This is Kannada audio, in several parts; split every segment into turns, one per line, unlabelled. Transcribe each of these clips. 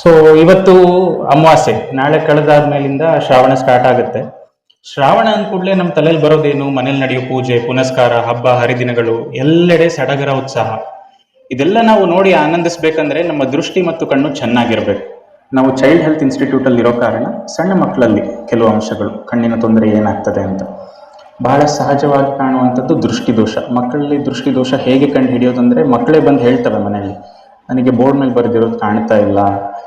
ಸೊ ಇವತ್ತು ಅಮಾವಾಸ್ಯೆ ನಾಳೆ ಕಳೆದಾದ್ಮೇಲಿಂದ ಶ್ರಾವಣ ಸ್ಟಾರ್ಟ್ ಆಗುತ್ತೆ. ಶ್ರಾವಣ ಅಂದ ಕೂಡಲೇ ನಮ್ಮ ತಲೆಯಲ್ಲಿ ಬರೋದೇನು, ಮನೇಲಿ ನಡೆಯೋ ಪೂಜೆ, ಪುನಸ್ಕಾರ, ಹಬ್ಬ, ಹರಿದಿನಗಳು, ಎಲ್ಲೆಡೆ ಸಡಗರ ಉತ್ಸಾಹ. ಇದೆಲ್ಲ ನಾವು ನೋಡಿ ಆನಂದಿಸ್ಬೇಕಂದ್ರೆ ನಮ್ಮ ದೃಷ್ಟಿ ಮತ್ತು ಕಣ್ಣು ಚೆನ್ನಾಗಿರ್ಬೇಕು. ನಾವು ಚೈಲ್ಡ್ ಹೆಲ್ತ್ ಇನ್ಸ್ಟಿಟ್ಯೂಟ್ ಅಲ್ಲಿ ಇರೋ ಕಾರಣ ಸಣ್ಣ ಮಕ್ಕಳಲ್ಲಿ ಕೆಲವು ಅಂಶಗಳು, ಕಣ್ಣಿನ ತೊಂದರೆ ಏನಾಗ್ತದೆ ಅಂತ. ಬಹಳ ಸಹಜವಾಗಿ ಕಾಣುವಂಥದ್ದು ದೃಷ್ಟಿದೋಷ ಮಕ್ಕಳಲ್ಲಿ ದೃಷ್ಟಿದೋಷ ಹೇಗೆ ಕಂಡು ಹಿಡಿಯೋದಂದ್ರೆ ಮಕ್ಕಳೇ ಬಂದು ಹೇಳ್ತವೆ ಮನೆಯಲ್ಲಿ. ನನಗೆ ಬೋರ್ಡ್ ಮೇಲೆ ಬರೆದಿರೋದು ಕಾಣ್ತಾ ಇಲ್ಲ.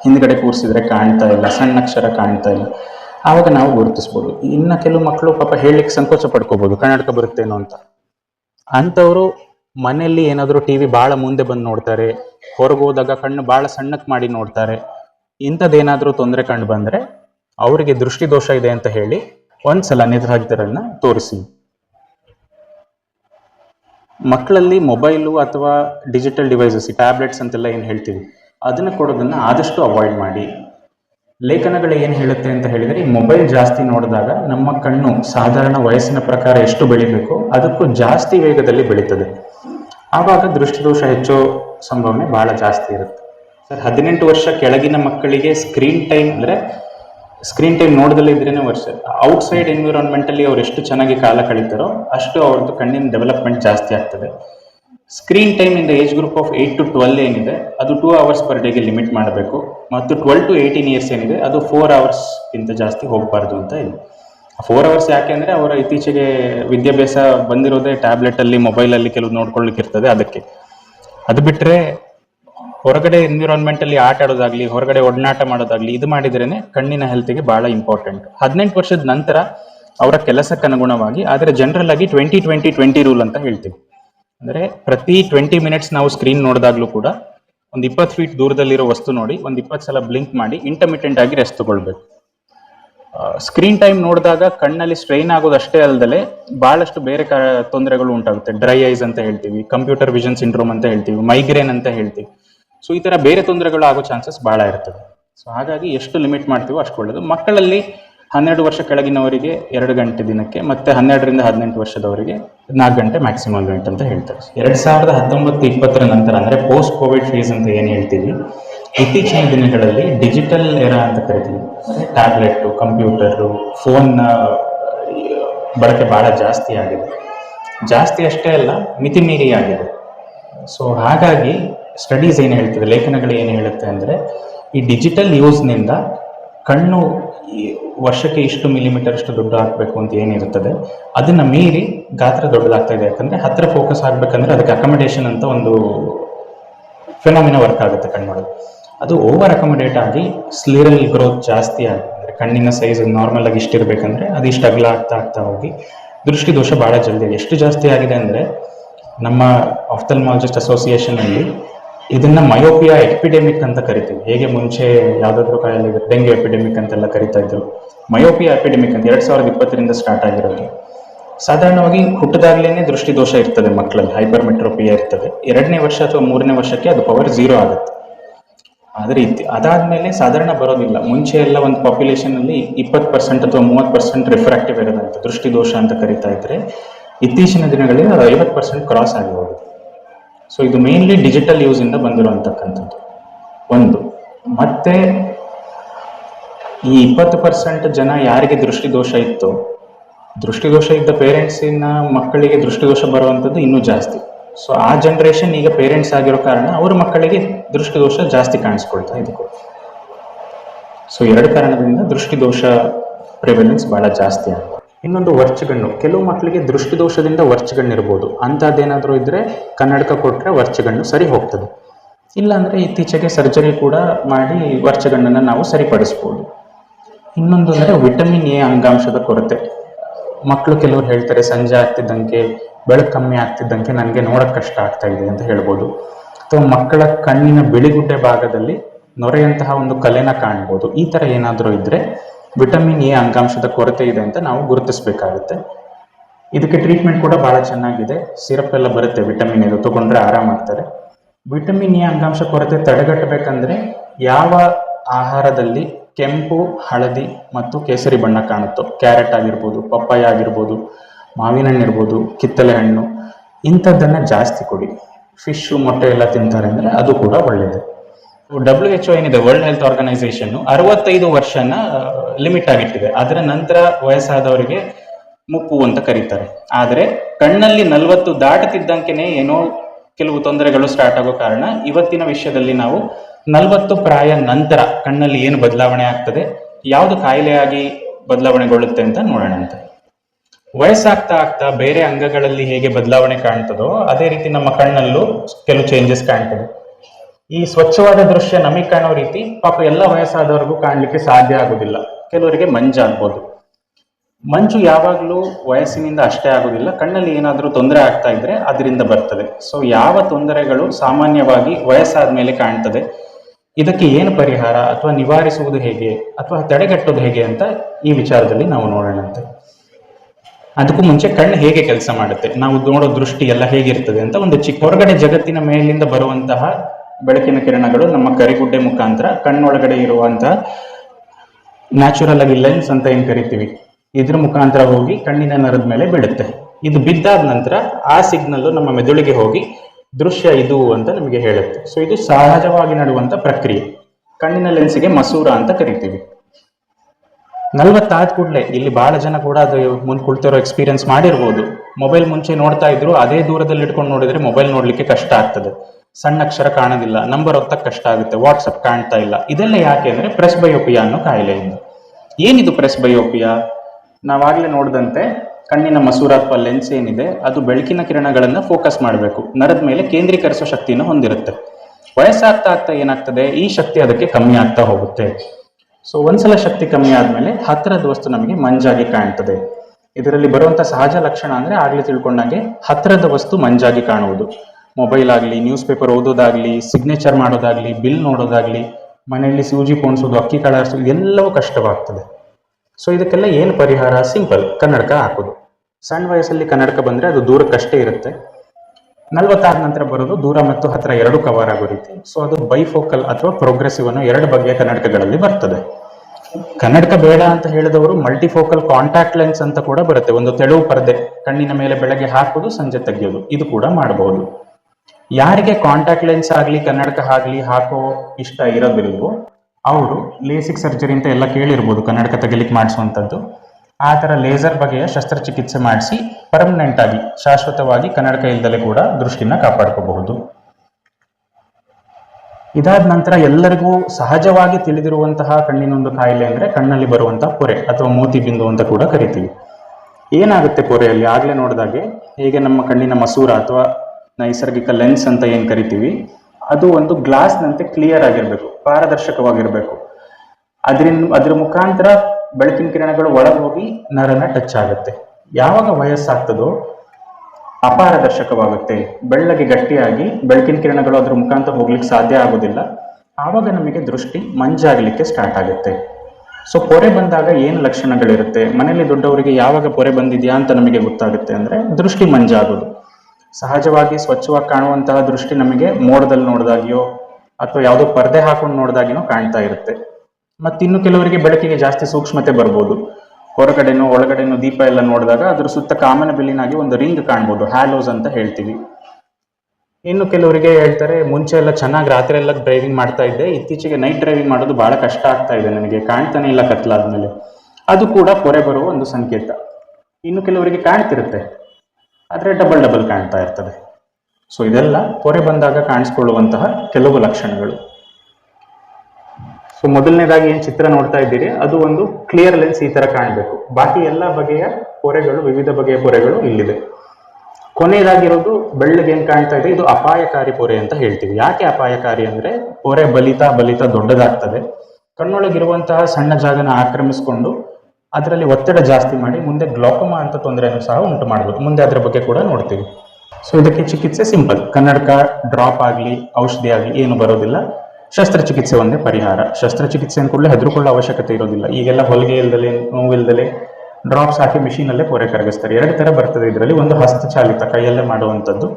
ಹಿಂದ್ಗಡೆ ಕೂರಿಸಿದ್ರೆ ಕಾಣ್ತಾ ಇಲ್ಲ, ಸಣ್ಣ ಅಕ್ಷರ ಕಾಣ್ತಾ ಇಲ್ಲ. ಆವಾಗ ನಾವು ಗುರುತಿಸ್ಬೋದು. ಇನ್ನು ಕೆಲವು ಮಕ್ಕಳು ಪಾಪ ಹೇಳಲಿಕ್ಕೆ ಸಂಕೋಚ ಪಡ್ಕೋಬೋದು ಕನ್ನಡಕ ಬರುತ್ತೇನೋ ಅಂತ. ಅಂಥವ್ರು ಮನೆಯಲ್ಲಿ ಏನಾದರೂ ಟಿ ವಿ ಭಾಳ ಮುಂದೆ ಬಂದು ನೋಡ್ತಾರೆ, ಹೊರಗೆ ಹೋದಾಗ ಕಣ್ಣು ಭಾಳ ಸಣ್ಣಕ್ಕೆ ಮಾಡಿ ನೋಡ್ತಾರೆ, ಇಂಥದ್ದೇನಾದರೂ ತೊಂದರೆ ಕಂಡು ಬಂದರೆ ಅವರಿಗೆ ದೃಷ್ಟಿದೋಷ ಇದೆ ಅಂತ ಹೇಳಿ ಒಂದ್ಸಲ ನೇತ್ರತಜ್ಞರನ್ನ ತೋರಿಸಿ. ಮಕ್ಕಳಲ್ಲಿ ಮೊಬೈಲು ಅಥವಾ ಡಿಜಿಟಲ್ ಡಿವೈಸಸ್ ಟ್ಯಾಬ್ಲೆಟ್ಸ್ ಅಂತೆಲ್ಲ ಏನು ಹೇಳ್ತೀವಿ? ಅದನ್ನು ಕೊಡೋದನ್ನು ಆದಷ್ಟು ಅವಾಯ್ಡ್ ಮಾಡಿ. ಲೇಖನಗಳು ಏನು ಹೇಳುತ್ತೆ ಅಂತ ಹೇಳಿದರೆ ಮೊಬೈಲ್ ಜಾಸ್ತಿ ನೋಡಿದಾಗ ನಮ್ಮ ಕಣ್ಣು ಸಾಧಾರಣ ವಯಸ್ಸಿನ ಪ್ರಕಾರ ಎಷ್ಟು ಬೆಳಿಬೇಕು, ಅದಕ್ಕೂ ಜಾಸ್ತಿ ವೇಗದಲ್ಲಿ ಬೆಳೀತದೆ. ಆವಾಗ ದೃಷ್ಟಿದೋಷ ಹೆಚ್ಚೋ ಸಂಭಾವನೆ ಬಹಳ ಜಾಸ್ತಿ ಇರುತ್ತೆ. ಸರ್, ಹದಿನೆಂಟು ವರ್ಷ ಕೆಳಗಿನ ಮಕ್ಕಳಿಗೆ ಸ್ಕ್ರೀನ್ ಟೈಮ್ ಅಂದರೆ ಸ್ಕ್ರೀನ್ ಟೈಮ್ ನೋಡದಲ್ಲೇ ಇದ್ರೇನೆ ವರ್ಷ ಔಟ್ಸೈಡ್ ಎನ್ವಿರಾನ್ಮೆಂಟಲ್ಲಿ ಅವ್ರು ಎಷ್ಟು ಚೆನ್ನಾಗಿ ಕಾಲ ಕಳೀತಾರೋ ಅಷ್ಟು ಅವ್ರದ್ದು ಕಣ್ಣಿನ ಡೆವಲಪ್ಮೆಂಟ್ ಜಾಸ್ತಿ ಆಗ್ತದೆ. ಸ್ಕ್ರೀನ್ ಟೈಮ್ ಇಂದ age group of eight to twelve ಏನಿದೆ, ಅದು ಟೂ ಅವರ್ಸ್ ಪರ್ ಡೇಗೆ ಲಿಮಿಟ್ ಮಾಡಬೇಕು. ಮತ್ತು ಟ್ವೆಲ್ ಟು ಏಯ್ಟೀನ್ ಇಯರ್ಸ್ ಏನಿದೆ, ಅದು ಫೋರ್ ಅವರ್ಸ್ಗಿಂತ ಜಾಸ್ತಿ ಹೋಗಬಾರ್ದು ಅಂತ ಇದೆ. ಫೋರ್ ಅವರ್ಸ್ ಯಾಕೆ ಅಂದರೆ, ಅವರ ಇತ್ತೀಚೆಗೆ ವಿದ್ಯಾಭ್ಯಾಸ ಬಂದಿರೋದೇ ಟ್ಯಾಬ್ಲೆಟಲ್ಲಿ ಮೊಬೈಲಲ್ಲಿ ಕೆಲವು ನೋಡ್ಕೊಳ್ಳಿಕ್ಕೆ ಇರ್ತದೆ ಅದಕ್ಕೆ. ಅದು ಬಿಟ್ಟರೆ ಹೊರಗಡೆ ಎನ್ವಿರಾನ್ಮೆಂಟಲ್ಲಿ ಆಟ ಆಡೋದಾಗ್ಲಿ, ಹೊರಗಡೆ ಒಡನಾಟ ಮಾಡೋದಾಗ್ಲಿ, ಇದು ಮಾಡಿದ್ರೇನೆ ಕಣ್ಣಿನ ಹೆಲ್ತ್ಗೆ ಬಹಳ ಇಂಪಾರ್ಟೆಂಟ್ ಹದಿನೆಂಟು ವರ್ಷದ ನಂತರ ಅವರ ಕೆಲಸಕ್ಕೆ ಅನುಗುಣವಾಗಿ ಆದರೆ ಜನರಲ್ ಆಗಿ ಟ್ವೆಂಟಿ ಟ್ವೆಂಟಿ ಟ್ವೆಂಟಿ ರೂಲ್ ಅಂತ ಹೇಳ್ತೀವಿ. ಅಂದ್ರೆ ಪ್ರತಿ ಟ್ವೆಂಟಿ ಮಿನಿಟ್ಸ್ ನಾವು ಸ್ಕ್ರೀನ್ ನೋಡಿದಾಗ್ಲೂ ಕೂಡ ಒಂದು ಇಪ್ಪತ್ತು ಫೀಟ್ ದೂರದಲ್ಲಿರೋ ವಸ್ತು ನೋಡಿ, ಒಂದು ಇಪ್ಪತ್ತು ಸಲ ಬ್ಲಿಂಕ್ ಮಾಡಿ ಇಂಟರ್ಮಿಟೆಂಟ್ ಆಗಿ ರೆಸ್ಟ್ ತಗೊಳ್ಬೇಕು. ಸ್ಕ್ರೀನ್ ಟೈಮ್ ನೋಡಿದಾಗ ಕಣ್ಣಲ್ಲಿ ಸ್ಟ್ರೈನ್ ಆಗೋದು ಅಷ್ಟೇ ಅಲ್ಲದೆ ಬಹಳಷ್ಟು ಬೇರೆ ಕ, ತೊಂದರೆಗಳು ಉಂಟಾಗುತ್ತೆ. ಡ್ರೈ ಐಸ್ ಅಂತ ಹೇಳ್ತೀವಿ ಕಂಪ್ಯೂಟರ್ ವಿಷನ್ ಸಿಂಡ್ರೋಮ್ ಅಂತ ಹೇಳ್ತೀವಿ ಮೈಗ್ರೇನ್ ಅಂತ ಹೇಳ್ತೀವಿ. ಸೊ ಈ ತರ ಬೇರೆ ತೊಂದರೆಗಳು ಆಗೋ ಚಾನ್ಸಸ್ ಬಹಳ ಇರ್ತದೆ. ಸೊ ಹಾಗಾಗಿ ಎಷ್ಟು ಲಿಮಿಟ್ ಮಾಡ್ತೀವೋ ಅಷ್ಟು ಒಳ್ಳೆಯದು ಮಕ್ಕಳಲ್ಲಿ ಹನ್ನೆರಡು ವರ್ಷ ಕೆಳಗಿನವರಿಗೆ ಎರಡು ಗಂಟೆ ದಿನಕ್ಕೆ, ಮತ್ತೆ ಹನ್ನೆರಡರಿಂದ ಹದಿನೆಂಟು ವರ್ಷದವರಿಗೆ ನಾಲ್ಕು ಗಂಟೆ ಮ್ಯಾಕ್ಸಿಮಮ್ ಲಿಮಿಟ್ ಅಂತ ಹೇಳ್ತಾರೆ. ಎರಡು ಸಾವಿರದ ಹತ್ತೊಂಬತ್ತು ಇಪ್ಪತ್ತರ ನಂತರ ಅಂದ್ರೆ ಪೋಸ್ಟ್ ಕೋವಿಡ್ ಫೇಸ್ ಅಂತ ಏನು ಹೇಳ್ತೀವಿ, ಇತ್ತೀಚಿನ ದಿನಗಳಲ್ಲಿ ಡಿಜಿಟಲ್ ಎರಾ ಅಂತ ಕರಿತೀವಿ. ಟ್ಯಾಬ್ಲೆಟ್ ಕಂಪ್ಯೂಟರು ಫೋನ್ನ ಬಳಕೆ ಬಹಳ ಜಾಸ್ತಿ ಆಗಿದೆ. ಜಾಸ್ತಿ ಅಷ್ಟೇ ಅಲ್ಲ ಮಿತಿಮೀರಿ ಆಗಿದೆ ಸೊ ಹಾಗಾಗಿ ಸ್ಟಡೀಸ್ ಏನು ಹೇಳ್ತದೆ, ಲೇಖನಗಳು ಏನು ಹೇಳುತ್ತೆ ಅಂದರೆ, ಈ ಡಿಜಿಟಲ್ ಯೂಸ್ನಿಂದ ಕಣ್ಣು ಈ ವರ್ಷಕ್ಕೆ ಇಷ್ಟು ಮಿಲಿಮೀಟರ್ ಅಷ್ಟು ದುಡ್ಡು ಹಾಕಬೇಕು ಅಂತ ಏನಿರುತ್ತದೆ, ಅದನ್ನ ಮೀರಿ ಗಾತ್ರ ದೊಡ್ಡದಾಗ್ತಾ ಇದೆ. ಯಾಕಂದ್ರೆ ಹತ್ತಿರ ಫೋಕಸ್ ಆಗಬೇಕಂದ್ರೆ ಅದಕ್ಕೆ ಅಕಮಡೇಷನ್ ಅಂತ ಒಂದು ಫೆನಾಮಿನ ವರ್ಕ್ ಆಗುತ್ತೆ ಕಣ್ಣೊಳಗೆ ಅದು ಓವರ್ ಅಕಮಡೇಟ್ ಆಗಿ ಸ್ಲಿರಲ್ ಗ್ರೋತ್ ಜಾಸ್ತಿ ಆಗಿ, ಅಂದ್ರೆ ಕಣ್ಣಿನ ಸೈಜ್ ನಾರ್ಮಲ್ ಆಗಿ ಇಷ್ಟಿರ್ಬೇಕಂದ್ರೆ ಅದು ಇಷ್ಟು ಅಗಲ ಆಗ್ತಾ ಆಗ್ತಾ ಹೋಗಿ ದೃಷ್ಟಿದೋಷ ಬಹಳ ಜಲ್ದಿ ಎಷ್ಟು ಜಾಸ್ತಿ ಆಗಿದೆ ಅಂದ್ರೆ ನಮ್ಮ ಆಫ್ಥಲ್ಮಾಲಜಿಸ್ಟ್ ಅಸೋಸಿಯೇಷನ್ ಅಲ್ಲಿ ಇದನ್ನ ಮಯೋಪಿಯಾ ಎಪಿಡೆಮಿಕ್ ಅಂತ ಕರಿತೀವಿ. ಹೇಗೆ ಮುಂಚೆ ಯಾವ್ದಾದ್ರು ಕಾಯಿಲೆ ಡೆಂಗ್ಯೂ ಎಪಿಡೆಮಿಕ್ ಅಂತೆಲ್ಲ ಕರಿತಾ ಇದ್ರು. ಮಯೋಪಿಯಾ ಎಪಿಡೆಮಿಕ್ ಅಂತ ಎರಡ್ ಸಾವಿರದ ಇಪ್ಪತ್ತರಿಂದ ಸ್ಟಾರ್ಟ್ ಆಗಿರೋದು. ಸಾಧಾರಣವಾಗಿ ಹುಟ್ಟದಾಗ್ಲೇನೆ ದೃಷ್ಟಿದೋಷ ಇರ್ತದೆ ಮಕ್ಕಳಲ್ಲಿ ಹೈಪರ್ ಮೆಟ್ರೋಪಿಯಾ ಇರ್ತದೆ. ಎರಡನೇ ವರ್ಷ ಅಥವಾ ಮೂರನೇ ವರ್ಷಕ್ಕೆ ಅದು ಪವರ್ ಜೀರೋ ಆಗುತ್ತೆ. ಆದರೆ ಇತ್ತು ಅದಾದ್ಮೇಲೆ ಸಾಧಾರಣ ಬರೋದಿಲ್ಲ. ಮುಂಚೆ ಎಲ್ಲ ಒಂದು ಪಾಪ್ಯುಲೇಷನ್ ಅಲ್ಲಿ ಇಪ್ಪತ್ತು ಪರ್ಸೆಂಟ್ ಅಥವಾ ಮೂವತ್ತು ಪರ್ಸೆಂಟ್ ರಿಫ್ರಾಕ್ಟಿವ್ ಇರೋದಂತ, ದೃಷ್ಟಿದೋಷ ಅಂತ ಕರಿತಾ ಇದ್ರೆ, ಇತ್ತೀಚಿನ ದಿನಗಳಲ್ಲಿ ಅದು ಐವತ್ತು ಪರ್ಸೆಂಟ್ ಕ್ರಾಸ್ ಆಗಿ ಸೊ ಇದು ಮೇನ್ಲಿ ಡಿಜಿಟಲ್ ಯೂಸ್ ಇಂದ ಬಂದಿರುವಂತಕ್ಕಂಥದ್ದು. ಒಂದು, ಮತ್ತೆ ಈ ಇಪ್ಪತ್ತು ಪರ್ಸೆಂಟ್ ಜನ ಯಾರಿಗೆ ದೃಷ್ಟಿದೋಷ ಇತ್ತು, ದೃಷ್ಟಿದೋಷ ಇದ್ದ ಪೇರೆಂಟ್ಸಿನ ಮಕ್ಕಳಿಗೆ ದೃಷ್ಟಿದೋಷ ಬರುವಂಥದ್ದು ಇನ್ನೂ ಜಾಸ್ತಿ. ಸೊ ಆ ಜನರೇಷನ್ ಈಗ ಪೇರೆಂಟ್ಸ್ ಆಗಿರೋ ಕಾರಣ ಅವರ ಮಕ್ಕಳಿಗೆ ದೃಷ್ಟಿದೋಷ ಜಾಸ್ತಿ ಕಾಣಿಸ್ಕೊಳ್ತಾ ಇದೆ ಸೊ ಎರಡು ಕಾರಣದಿಂದ ದೃಷ್ಟಿದೋಷ ಪ್ರಿವೆಲೆನ್ಸ್ ಬಹಳ ಜಾಸ್ತಿ ಆಗಿದೆ ಇನ್ನೊಂದು ವರ್ಚಗಣ್ಣು. ಕೆಲವು ಮಕ್ಕಳಿಗೆ ದೃಷ್ಟಿದೋಷದಿಂದ ವರ್ಚಗಣ್ಣು ಇರ್ಬೋದು ಅಂಥದ್ದೇನಾದರೂ ಇದ್ದರೆ ಕನ್ನಡಕ ಕೊಟ್ಟರೆ ವರ್ಚಗಣ್ಣು ಸರಿ ಹೋಗ್ತದೆ. ಇಲ್ಲಾಂದರೆ ಇತ್ತೀಚೆಗೆ ಸರ್ಜರಿ ಕೂಡ ಮಾಡಿ ವರ್ಚಗಣ್ಣನ್ನು ನಾವು ಸರಿಪಡಿಸ್ಬೋದು. ಇನ್ನೊಂದು ಅಂದರೆ ವಿಟಮಿನ್ ಎ ಅಂಗಾಂಶದ ಕೊರತೆ. ಮಕ್ಕಳು ಕೆಲವರು ಹೇಳ್ತಾರೆ, ಸಂಜೆ ಆಗ್ತಿದ್ದಂಗೆ, ಬೆಳಕು ಕಮ್ಮಿ ಆಗ್ತಿದ್ದಂಗೆ ನನಗೆ ನೋಡೋಕ್ಕೆ ಕಷ್ಟ ಆಗ್ತಾ ಇದೆ ಅಂತ ಹೇಳ್ಬೋದು. ಅಥವಾ ಮಕ್ಕಳ ಕಣ್ಣಿನ ಬಿಳಿಗುಡ್ಡೆ ಭಾಗದಲ್ಲಿ ನೊರೆಯಂತಹ ಒಂದು ಕಲೆನ ಕಾಣ್ಬೋದು. ಈ ಥರ ಏನಾದರೂ ಇದ್ರೆ ವಿಟಮಿನ್ ಎ ಅಂಗಾಂಶದ ಕೊರತೆ ಇದೆ ಅಂತ ನಾವು ಗುರುತಿಸಬೇಕಾಗುತ್ತೆ. ಇದಕ್ಕೆ ಟ್ರೀಟ್ಮೆಂಟ್ ಕೂಡ ಬಹಳ ಚೆನ್ನಾಗಿದೆ. ಸಿರಪ್ ಎಲ್ಲ ಬರುತ್ತೆ ವಿಟಮಿನ್ ಇದು ತಗೊಂಡ್ರೆ ಆರಾಮಾಗ್ತಾರೆ ವಿಟಮಿನ್ ಎ ಅಂಗಾಂಶ ಕೊರತೆ ತಡೆಗಟ್ಟಬೇಕಂದ್ರೆ ಯಾವ ಆಹಾರದಲ್ಲಿ ಕೆಂಪು, ಹಳದಿ ಮತ್ತು ಕೇಸರಿ ಬಣ್ಣ ಕಾಣುತ್ತೋ, ಕ್ಯಾರೆಟ್ ಆಗಿರ್ಬೋದು, ಪಪ್ಪಾಯ ಆಗಿರ್ಬೋದು ಮಾವಿನ ಹಣ್ಣು ಇರ್ಬೋದು ಕಿತ್ತಲೆ ಹಣ್ಣು ಇಂಥದ್ದನ್ನು ಜಾಸ್ತಿ ಕೊಡಿ. ಫಿಶ್ಶು ಮೊಟ್ಟೆ ಎಲ್ಲ ತಿಂತಾರೆ ಅಂದರೆ ಅದು ಕೂಡ ಒಳ್ಳೆಯದು ಡಬ್ಲ್ಯೂ ಎಚ್ ಏನಿದೆ ವರ್ಲ್ಡ್ ಹೆಲ್ತ್ ಆರ್ಗನೈಸೇಷನ್ ಅರವತ್ತೈದು ವರ್ಷನ ಲಿಮಿಟ್ ಆಗಿಟ್ಟಿದೆ. ಅದರ ನಂತರ ವಯಸ್ಸಾದವರಿಗೆ ಮುಪ್ಪು ಅಂತ ಕರೀತಾರೆ. ಆದರೆ ಕಣ್ಣಲ್ಲಿ ನಲವತ್ತು ದಾಟುತ್ತಿದ್ದಂಕೆನೆ ಏನೋ ಕೆಲವು ತೊಂದರೆಗಳು ಸ್ಟಾರ್ಟ್ ಆಗೋ ಕಾರಣ ಇವತ್ತಿನ ವಿಷಯದಲ್ಲಿ ನಾವು ನಲವತ್ತು ಪ್ರಾಯ ನಂತರ ಕಣ್ಣಲ್ಲಿ ಏನು ಬದಲಾವಣೆ ಆಗ್ತದೆ, ಯಾವುದು ಕಾಯಿಲೆಯಾಗಿ ಬದಲಾವಣೆಗೊಳ್ಳುತ್ತೆ ಅಂತ ನೋಡೋಣ ಅಂತ. ವಯಸ್ಸಾಗ್ತಾ ಆಗ್ತಾ ಬೇರೆ ಅಂಗಗಳಲ್ಲಿ ಹೇಗೆ ಬದಲಾವಣೆ ಕಾಣ್ತದೋ, ಅದೇ ರೀತಿ ನಮ್ಮ ಕಣ್ಣಲ್ಲೂ ಕೆಲವು ಚೇಂಜಸ್ ಕಾಣ್ತದೆ ಈ ಸ್ವಚ್ಛವಾದ ದೃಶ್ಯ ನಮಗೆ ಕಾಣೋ ರೀತಿ ಪಾಪ ಎಲ್ಲ ವಯಸ್ಸಾದವರಿಗೂ ಕಾಣಲಿಕ್ಕೆ ಸಾಧ್ಯ ಆಗುದಿಲ್ಲ. ಕೆಲವರಿಗೆ ಮಂಜು ಆಗ್ಬೋದು ಮಂಜು ಯಾವಾಗಲೂ ವಯಸ್ಸಿನಿಂದ ಅಷ್ಟೇ ಆಗೋದಿಲ್ಲ. ಕಣ್ಣಲ್ಲಿ ಏನಾದರೂ ತೊಂದರೆ ಆಗ್ತಾ ಇದ್ರೆ ಅದರಿಂದ ಬರ್ತದೆ. ಸೊ ಯಾವ ತೊಂದರೆಗಳು ಸಾಮಾನ್ಯವಾಗಿ ವಯಸ್ಸಾದ ಮೇಲೆ ಕಾಣ್ತದೆ, ಇದಕ್ಕೆ ಏನು ಪರಿಹಾರ ಅಥವಾ ನಿವಾರಿಸುವುದು ಹೇಗೆ ಅಥವಾ ತಡೆಗಟ್ಟೋದು ಹೇಗೆ ಅಂತ ಈ ವಿಚಾರದಲ್ಲಿ ನಾವು ನೋಡೋಣಂತೆ ಅದಕ್ಕೂ ಮುಂಚೆ ಕಣ್ಣು ಹೇಗೆ ಕೆಲಸ ಮಾಡುತ್ತೆ? ನಾವು ನೋಡೋ ದೃಷ್ಟಿ ಎಲ್ಲ ಹೇಗಿರ್ತದೆ ಅಂತ ಒಂದು ಚಿಕ್ಕ ಹೊರಗಡೆ ಜಗತ್ತಿನ ಮೇಲಿಂದ ಬರುವಂತಹ ಬೆಳಕಿನ ಕಿರಣಗಳು ನಮ್ಮ ಕರಿಗುಡ್ಡೆ ಮುಖಾಂತರ ಕಣ್ಣೊಳಗಡೆ ಇರುವಂತಹ ನ್ಯಾಚುರಲ್ ಆಗಿ ಲೆನ್ಸ್ ಅಂತ ಏನ್ ಕರಿತೀವಿ? ಇದ್ರ ಮುಖಾಂತರ ಹೋಗಿ ಕಣ್ಣಿನ ನರದ ಮೇಲೆ ಬೀಳುತ್ತೆ. ಇದು ಬಿದ್ದಾದ ನಂತರ ಆ ಸಿಗ್ನಲ್ ನಮ್ಮ ಮೆದುಳಿಗೆ ಹೋಗಿ ದೃಶ್ಯ ಇದು ಅಂತ ನಮಗೆ ಹೇಳುತ್ತೆ. ಸೊ ಇದು ಸಹಜವಾಗಿ ನಡುವಂತ ಪ್ರಕ್ರಿಯೆ. ಕಣ್ಣಿನ ಲೆನ್ಸಿಗೆ ಮಸೂರ ಅಂತ ಕರಿತೀವಿ. ನಲ್ವತ್ತಾದ ಕೂಡಲೇ ಇಲ್ಲಿ ಬಹಳ ಜನ ಕೂಡ ಅದು ಮುಂದೆ ಕುಳಿತಿರೋ ಎಕ್ಸ್ಪೀರಿಯನ್ಸ್ ಮಾಡಿರ್ಬೋದು. ಮೊಬೈಲ್ ಮುಂಚೆ ನೋಡ್ತಾ ಇದ್ರು, ಅದೇ ದೂರದಲ್ಲಿ ಇಟ್ಕೊಂಡು ನೋಡಿದ್ರೆ ಮೊಬೈಲ್ ನೋಡ್ಲಿಕ್ಕೆ ಕಷ್ಟ ಆಗ್ತದೆ. ಸಣ್ಣ ಅಕ್ಷರ ಕಾಣೋದಿಲ್ಲ ನಂಬರ್ ಅಂತ ಕಷ್ಟ ಆಗುತ್ತೆ ವಾಟ್ಸಪ್ ಕಾಣ್ತಾ ಇಲ್ಲ. ಇದೆಲ್ಲ ಯಾಕೆ ಅಂದ್ರೆ ಪ್ರೆಸ್ ಬಯೋಪಿಯಾ ಅನ್ನೋ ಕಾಯಿಲೆಯಿಂದ ಏನಿದು ಪ್ರೆಸ್ ಬಯೋಪಿಯಾ ನಾವಾಗ್ಲೇ ನೋಡಿದಂತೆ ಕಣ್ಣಿನ ಮಸೂರ ಅಥವಾ ಲೆನ್ಸ್ ಏನಿದೆ, ಅದು ಬೆಳಕಿನ ಕಿರಣಗಳನ್ನ ಫೋಕಸ್ ಮಾಡಬೇಕು. ನರದ ಮೇಲೆ ಕೇಂದ್ರೀಕರಿಸೋ ಶಕ್ತಿಯನ್ನು ಹೊಂದಿರುತ್ತೆ. ವಯಸ್ಸಾಗ್ತಾ ಆಗ್ತಾ ಏನಾಗ್ತದೆ? ಈ ಶಕ್ತಿ ಅದಕ್ಕೆ ಕಮ್ಮಿ ಆಗ್ತಾ ಹೋಗುತ್ತೆ. ಸೊ ಒಂದ್ಸಲ ಶಕ್ತಿ ಕಮ್ಮಿ ಆದ್ಮೇಲೆ ಹತ್ತಿರದ ವಸ್ತು ನಮಗೆ ಮಂಜಾಗಿ ಕಾಣ್ತದೆ. ಇದರಲ್ಲಿ ಬರುವಂತಹ ಸಹಜ ಲಕ್ಷಣ ಅಂದ್ರೆ ಆಗ್ಲೇ ತಿಳ್ಕೊಂಡಂಗೆ ಹತ್ತಿರದ ವಸ್ತು ಮಂಜಾಗಿ ಕಾಣುವುದು. ಮೊಬೈಲ್ ಆಗಲಿ ನ್ಯೂಸ್ ಪೇಪರ್ ಓದೋದಾಗಲಿ ಸಿಗ್ನೇಚರ್ ಮಾಡೋದಾಗಲಿ ಬಿಲ್ ನೋಡೋದಾಗಲಿ, ಮನೆಯಲ್ಲಿ ಸೂಜಿ ಪೋಣಿಸೋದು, ಅಕ್ಕಿ ಕಾಳಾಡಿಸೋದು ಎಲ್ಲವೂ ಕಷ್ಟವಾಗ್ತದೆ. ಸೊ ಇದಕ್ಕೆಲ್ಲ ಏನು ಪರಿಹಾರ? ಸಿಂಪಲ್ ಕನ್ನಡಕ ಹಾಕೋದು. ಸಣ್ಣ ವಯಸ್ಸಲ್ಲಿ ಕನ್ನಡಕ ಬಂದರೆ ಅದು ದೂರಕ್ಕಷ್ಟೇ ಇರುತ್ತೆ. ನಲ್ವತ್ತಾದ ನಂತರ ಬರೋದು ದೂರ ಮತ್ತು ಹತ್ತಿರ ಎರಡು ಕವರ್ ಆಗೋ ರೀತಿ. ಸೊ ಅದು ಬೈಫೋಕಲ್ ಅಥವಾ ಪ್ರೋಗ್ರೆಸಿವ್ ಅನ್ನೋ ಎರಡು ಬಗೆಯ ಕನ್ನಡಕಗಳಲ್ಲಿ ಬರ್ತದೆ. ಕನ್ನಡಕ ಬೇಡ ಅಂತ ಹೇಳಿದವರು ಮಲ್ಟಿಫೋಕಲ್ ಕಾಂಟ್ಯಾಕ್ಟ್ ಲೆನ್ಸ್ ಅಂತ ಕೂಡ ಬರುತ್ತೆ. ಒಂದು ತೆಳುವು ಪರದೆ ಕಣ್ಣಿನ ಮೇಲೆ ಬೆಳಗ್ಗೆ ಹಾಕೋದು, ಸಂಜೆ ತೆಗೆಯೋದು. ಇದು ಕೂಡ ಮಾಡಬಹುದು ಯಾರಿಗೆ ಕಾಂಟ್ಯಾಕ್ಟ್ ಲೆನ್ಸ್ ಆಗಲಿ, ಕನ್ನಡಕ ಆಗಲಿ ಹಾಕೋ ಇಷ್ಟ ಇರೋದಿಲ್ವೋ, ಅವರು ಲೇಸಿಕ್ ಸರ್ಜರಿ ಅಂತ ಎಲ್ಲ ಕೇಳಿರ್ಬೋದು ಕನ್ನಡಕ ತೆಗಿಲಿಕ್ಕೆ ಮಾಡಿಸುವಂಥದ್ದು ಆ ಥರ ಲೇಸರ್ ಬಗೆಯ ಶಸ್ತ್ರಚಿಕಿತ್ಸೆ ಮಾಡಿಸಿ ಪರ್ಮನೆಂಟ್ ಆಗಿ, ಶಾಶ್ವತವಾಗಿ ಕನ್ನಡಕ ಇಲ್ದಲೆ ಕೂಡ ದೃಷ್ಟಿನ ಕಾಪಾಡ್ಕೋಬಹುದು. ಇದಾದ ನಂತರ ಎಲ್ಲರಿಗೂ ಸಹಜವಾಗಿ ತಿಳಿದಿರುವಂತಹ ಕಣ್ಣಿನೊಂದು ಕಾಯಿಲೆ ಅಂದ್ರೆ ಕಣ್ಣಲ್ಲಿ ಬರುವಂತಹ ಪೊರೆ ಅಥವಾ ಮೋತಿ ಬಿಂದು ಅಂತ ಕೂಡ ಕರಿತೀವಿ. ಏನಾಗುತ್ತೆ ಪೊರೆಯಲ್ಲಿ? ಆಗ್ಲೇ ನೋಡಿದಾಗೆ, ಹೇಗೆ ನಮ್ಮ ಕಣ್ಣಿನ ಮಸೂರ ಅಥವಾ ನೈಸರ್ಗಿಕ ಲೆನ್ಸ್ ಅಂತ ಏನು ಕರಿತೀವಿ, ಅದು ಒಂದು ಗ್ಲಾಸ್ನಂತೆ ಕ್ಲಿಯರ್ ಆಗಿರ್ಬೇಕು, ಪಾರದರ್ಶಕವಾಗಿರ್ಬೇಕು. ಅದರಿಂದ ಅದ್ರ ಮುಖಾಂತರ ಬೆಳಕಿನ ಕಿರಣಗಳು ಒಳಗೆ ಹೋಗಿ ನರನ ಟಚ್ ಆಗುತ್ತೆ. ಯಾವಾಗ ವಯಸ್ಸಾಗ್ತದೋ ಅಪಾರದರ್ಶಕವಾಗುತ್ತೆ. ಬೆಳ್ಳಗೆ ಗಟ್ಟಿಯಾಗಿ ಬೆಳಕಿನ ಕಿರಣಗಳು ಅದ್ರ ಮುಖಾಂತರ ಹೋಗ್ಲಿಕ್ಕೆ ಸಾಧ್ಯ ಆಗೋದಿಲ್ಲ. ಆವಾಗ ನಮಗೆ ದೃಷ್ಟಿ ಮಂಜಾಗಲಿಕ್ಕೆ ಸ್ಟಾರ್ಟ್ ಆಗುತ್ತೆ. ಸೊ ಪೊರೆ ಬಂದಾಗ ಏನು ಲಕ್ಷಣಗಳಿರುತ್ತೆ? ಮನೆಯಲ್ಲಿ ದೊಡ್ಡವರಿಗೆ ಯಾವಾಗ ಪೊರೆ ಬಂದಿದೆಯಾ ಅಂತ ನಮಗೆ ಗೊತ್ತಾಗುತ್ತೆ ಅಂದ್ರೆ ದೃಷ್ಟಿ ಮಂಜಾಗೋದು. ಸಹಜವಾಗಿ ಸ್ವಚ್ಛವಾಗಿ ಕಾಣುವಂತಹ ದೃಷ್ಟಿ ನಮಗೆ ಮೋಡದಲ್ಲಿ ನೋಡಿದಾಗಿಯೋ ಅಥವಾ ಯಾವುದೋ ಪರದೆ ಹಾಕೊಂಡು ನೋಡಿದಾಗಿನೋ ಕಾಣ್ತಾ ಇರುತ್ತೆ. ಮತ್ತಿನ್ನು ಕೆಲವರಿಗೆ ಬೆಳಕಿಗೆ ಜಾಸ್ತಿ ಸೂಕ್ಷ್ಮತೆ ಬರ್ಬೋದು. ಹೊರಗಡೆನೋ, ಒಳಗಡೆನೋ ದೀಪ ಎಲ್ಲ ನೋಡಿದಾಗ ಅದ್ರ ಸುತ್ತ ಕಾಮನ ಬಿಲ್ಲಿನಾಗಿ ಒಂದು ರಿಂಗ್ ಕಾಣ್ಬೋದು, ಹ್ಯಾಲೋಸ್ ಅಂತ ಹೇಳ್ತೀವಿ. ಇನ್ನು ಕೆಲವರಿಗೆ ಹೇಳ್ತಾರೆ, ಮುಂಚೆ ಎಲ್ಲ ಚೆನ್ನಾಗಿ ರಾತ್ರಿ ಎಲ್ಲ ಡ್ರೈವಿಂಗ್ ಮಾಡ್ತಾ ಇದ್ದೆ, ಇತ್ತೀಚೆಗೆ ನೈಟ್ ಡ್ರೈವಿಂಗ್ ಮಾಡೋದು ಬಹಳ ಕಷ್ಟ ಆಗ್ತಾ ಇದೆ ನನಗೆ ಕಾಣ್ತಾನೆ ಇಲ್ಲ ಕತ್ಲಾದ್ಮೇಲೆ. ಅದು ಕೂಡ ಪೊರೆ ಬರುವ ಒಂದು ಸಂಕೇತ. ಇನ್ನು ಕೆಲವರಿಗೆ ಕಾಣ್ತಿರುತ್ತೆ. ಆದರೆ ಡಬಲ್ ಡಬಲ್ ಕಾಣ್ತಾ ಇರ್ತದೆ. ಸೊ ಇದೆಲ್ಲ ಪೊರೆ ಬಂದಾಗ ಕಾಣಿಸ್ಕೊಳ್ಳುವಂತಹ ಕೆಲವು ಲಕ್ಷಣಗಳು. ಸೊ ಮೊದಲನೇದಾಗಿ ಏನು ಚಿತ್ರ ನೋಡ್ತಾ ಇದ್ದೀರಿ? ಅದು ಒಂದು ಕ್ಲಿಯರ್ ಲೆನ್ಸ್ ಈ ತರ ಕಾಣಬೇಕು. ಬಾಕಿ ಎಲ್ಲ ಬಗೆಯ ಪೊರೆಗಳು, ವಿವಿಧ ಬಗೆಯ ಪೊರೆಗಳು ಇಲ್ಲಿದೆ. ಕೊನೆಯದಾಗಿರೋದು ಬೆಳ್ಳಗೆ ಏನ್ ಕಾಣ್ತಾ ಇದೆ? ಇದು ಅಪಾಯಕಾರಿ ಪೊರೆ ಅಂತ ಹೇಳ್ತೀವಿ. ಯಾಕೆ ಅಪಾಯಕಾರಿ ಅಂದ್ರೆ ಪೊರೆ ಬಲಿತಾ ಬಲಿತಾ ದೊಡ್ಡದಾಗ್ತದೆ. ಕಣ್ಣೊಳಗಿರುವಂತಹ ಸಣ್ಣ ಜಾಗನ ಆಕ್ರಮಿಸಿಕೊಂಡು ಅದರಲ್ಲಿ ಒತ್ತಡ ಜಾಸ್ತಿ ಮಾಡಿ ಮುಂದೆ ಗ್ಲೋಕಮ ಅಂತ ತೊಂದರೆಯನ್ನು ಸಹ ಉಂಟು ಮಾಡಬಹುದು ಮುಂದೆ ಅದರ ಬಗ್ಗೆ ಕೂಡ ನೋಡ್ತೀವಿ. ಸೊ ಇದಕ್ಕೆ ಚಿಕಿತ್ಸೆ ಸಿಂಪಲ್. ಕನ್ನಡಕ ಡ್ರಾಪ್ ಆಗಲಿ, ಔಷಧಿ ಆಗಲಿ ಏನು ಬರೋದಿಲ್ಲ. ಶಸ್ತ್ರಚಿಕಿತ್ಸೆ ಒಂದೇ ಪರಿಹಾರ. ಶಸ್ತ್ರಚಿಕಿತ್ಸೆ ಕೂಡಲೇ ಹೆದರುಕೊಳ್ಳೋ ಅವಶ್ಯಕತೆ ಇರೋದಿಲ್ಲ. ಈಗೆಲ್ಲ ಹೊಲಿಗೆ ಇಲ್ದಲೆ ನೋವಿಲ್ದಲೆ ಡ್ರಾಪ್ಸ್ ಹಾಕಿ ಮಿಷಿನಲ್ಲೇ ಪೊರೆ ಕರಗಿಸ್ತಾರೆ. ಎರಡು ತರ ಬರ್ತದೆ ಇದರಲ್ಲಿ. ಒಂದು ಹಸ್ತಚಾಲಿತ ಕೈಯಲ್ಲೇ ಮಾಡುವಂಥದ್ದು.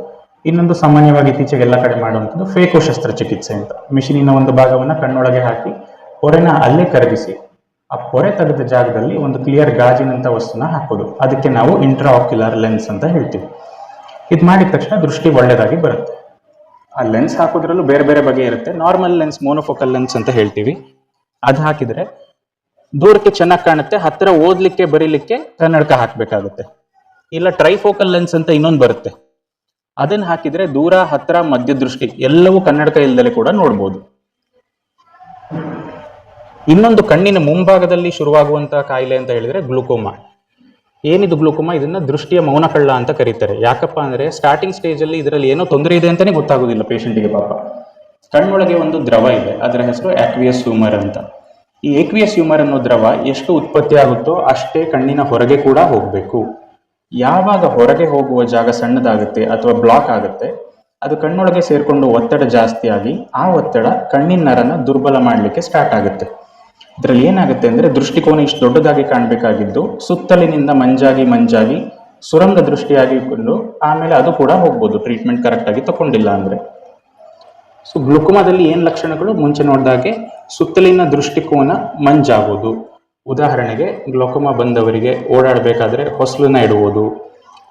ಇನ್ನೊಂದು ಸಾಮಾನ್ಯವಾಗಿ ಇತ್ತೀಚೆಗೆ ಎಲ್ಲ ಕಡೆ ಮಾಡುವಂಥದ್ದು ಫೇಕೋ ಶಸ್ತ್ರಚಿಕಿತ್ಸೆ ಅಂತ. ಮಿಷಿನಿನ ಒಂದು ಭಾಗವನ್ನು ಕಣ್ಣೊಳಗೆ ಹಾಕಿ ಪೊರೆನ ಅಲ್ಲೇ ಕರಗಿಸಿ ಆ ಪೊರೆ ತೆಗೆದ ಜಾಗದಲ್ಲಿ ಒಂದು ಕ್ಲಿಯರ್ ಗಾಜಿನಂತ ವಸ್ತುನ ಹಾಕೋದು. ಅದಕ್ಕೆ ನಾವು ಇಂಟ್ರಾ ಆಕ್ಯುಲರ್ ಲೆನ್ಸ್ ಅಂತ ಹೇಳ್ತೀವಿ. ಇದು ಮಾಡಿದ ತಕ್ಷಣ ದೃಷ್ಟಿ ಒಳ್ಳೆಯದಾಗಿ ಬರುತ್ತೆ. ಆ ಲೆನ್ಸ್ ಹಾಕೋದ್ರಲ್ಲೂ ಬೇರೆ ಬೇರೆ ಬಗೆ ಇರುತ್ತೆ. ನಾರ್ಮಲ್ ಲೆನ್ಸ್ ಮೋನೋಫೋಕಲ್ ಲೆನ್ಸ್ ಅಂತ ಹೇಳ್ತೀವಿ. ಅದು ಹಾಕಿದ್ರೆ ದೂರಕ್ಕೆ ಚೆನ್ನಾಗಿ ಕಾಣುತ್ತೆ ಹತ್ತಿರ ಓದ್ಲಿಕ್ಕೆ, ಬರೀಲಿಕ್ಕೆ ಕನ್ನಡಕ ಹಾಕಬೇಕಾಗುತ್ತೆ. ಇಲ್ಲ ಟ್ರೈಫೋಕಲ್ ಲೆನ್ಸ್ ಅಂತ ಇನ್ನೊಂದು ಬರುತ್ತೆ. ಅದನ್ನ ಹಾಕಿದ್ರೆ ದೂರ ಹತ್ತಿರ ಮಧ್ಯ ದೃಷ್ಟಿ ಎಲ್ಲವೂ ಕನ್ನಡಕ ಇಲ್ದಲೆ ಕೂಡ ನೋಡ್ಬೋದು. ಇನ್ನೊಂದು ಕಣ್ಣಿನ ಮುಂಭಾಗದಲ್ಲಿ ಶುರುವಾಗುವಂತಹ ಕಾಯಿಲೆ ಅಂತ ಹೇಳಿದ್ರೆ ಗ್ಲುಕೋಮಾ. ಏನಿದು ಗ್ಲುಕೋಮಾ? ಇದನ್ನ ದೃಷ್ಟಿಯ ಮೌನಕಳ್ಳ ಅಂತ ಕರೀತಾರೆ. ಯಾಕಪ್ಪ ಅಂದ್ರೆ ಸ್ಟಾರ್ಟಿಂಗ್ ಸ್ಟೇಜ್ ಅಲ್ಲಿ ಇದರಲ್ಲಿ ಏನೋ ತೊಂದರೆ ಇದೆ ಅಂತಾನೆ ಗೊತ್ತಾಗೋದಿಲ್ಲ ಪೇಷಂಟ್ಗೆ ಪಾಪ. ಕಣ್ಣೊಳಗೆ ಒಂದು ದ್ರವ ಇದೆ. ಅದರ ಹೆಸರು ಆಕ್ವಿಯಸ್ ಹ್ಯೂಮರ್ ಅಂತ. ಈ ಏಕ್ವಿಯಸ್ ಹ್ಯೂಮರ್ ಅನ್ನೋ ದ್ರವ ಎಷ್ಟು ಉತ್ಪತ್ತಿ ಆಗುತ್ತೋ ಅಷ್ಟೇ ಕಣ್ಣಿನ ಹೊರಗೆ ಕೂಡ ಹೋಗಬೇಕು. ಯಾವಾಗ ಹೊರಗೆ ಹೋಗುವ ಜಾಗ ಸಣ್ಣದಾಗುತ್ತೆ ಅಥವಾ ಬ್ಲಾಕ್ ಆಗುತ್ತೆ, ಅದು ಕಣ್ಣೊಳಗೆ ಸೇರಿಕೊಂಡು ಒತ್ತಡ ಜಾಸ್ತಿ ಆಗಿ ಆ ಒತ್ತಡ ಕಣ್ಣಿನ ನರನ ದುರ್ಬಲ ಮಾಡಲಿಕ್ಕೆ ಸ್ಟಾರ್ಟ್ ಆಗುತ್ತೆ. ಇದರಲ್ಲಿ ಏನಾಗುತ್ತೆ ಅಂದ್ರೆ ದೃಷ್ಟಿಕೋನ ಇಷ್ಟು ದೊಡ್ಡದಾಗಿ ಕಾಣಬೇಕಾಗಿದ್ದು ಸುತ್ತಲಿನಿಂದ ಮಂಜಾಗಿ ಮಂಜಾಗಿ ಸುರಂಗ ದೃಷ್ಟಿಯಾಗಿ ಕೊಂಡು ಆಮೇಲೆ ಅದು ಕೂಡ ಹೋಗ್ಬೋದು ಟ್ರೀಟ್ಮೆಂಟ್ ಕರೆಕ್ಟಾಗಿ ತಗೊಂಡಿಲ್ಲ ಅಂದರೆ. ಸೊ ಗ್ಲುಕುಮಾದಲ್ಲಿ ಏನು ಲಕ್ಷಣಗಳು? ಮುಂಚೆ ನೋಡಿದಾಗೆ ಸುತ್ತಲಿನ ದೃಷ್ಟಿಕೋನ ಮಂಜಾಗೋದು. ಉದಾಹರಣೆಗೆ ಗ್ಲೋಕೋಮಾ ಬಂದವರಿಗೆ ಓಡಾಡಬೇಕಾದ್ರೆ ಹೊಸಲನ್ನ ಇಡುವುದು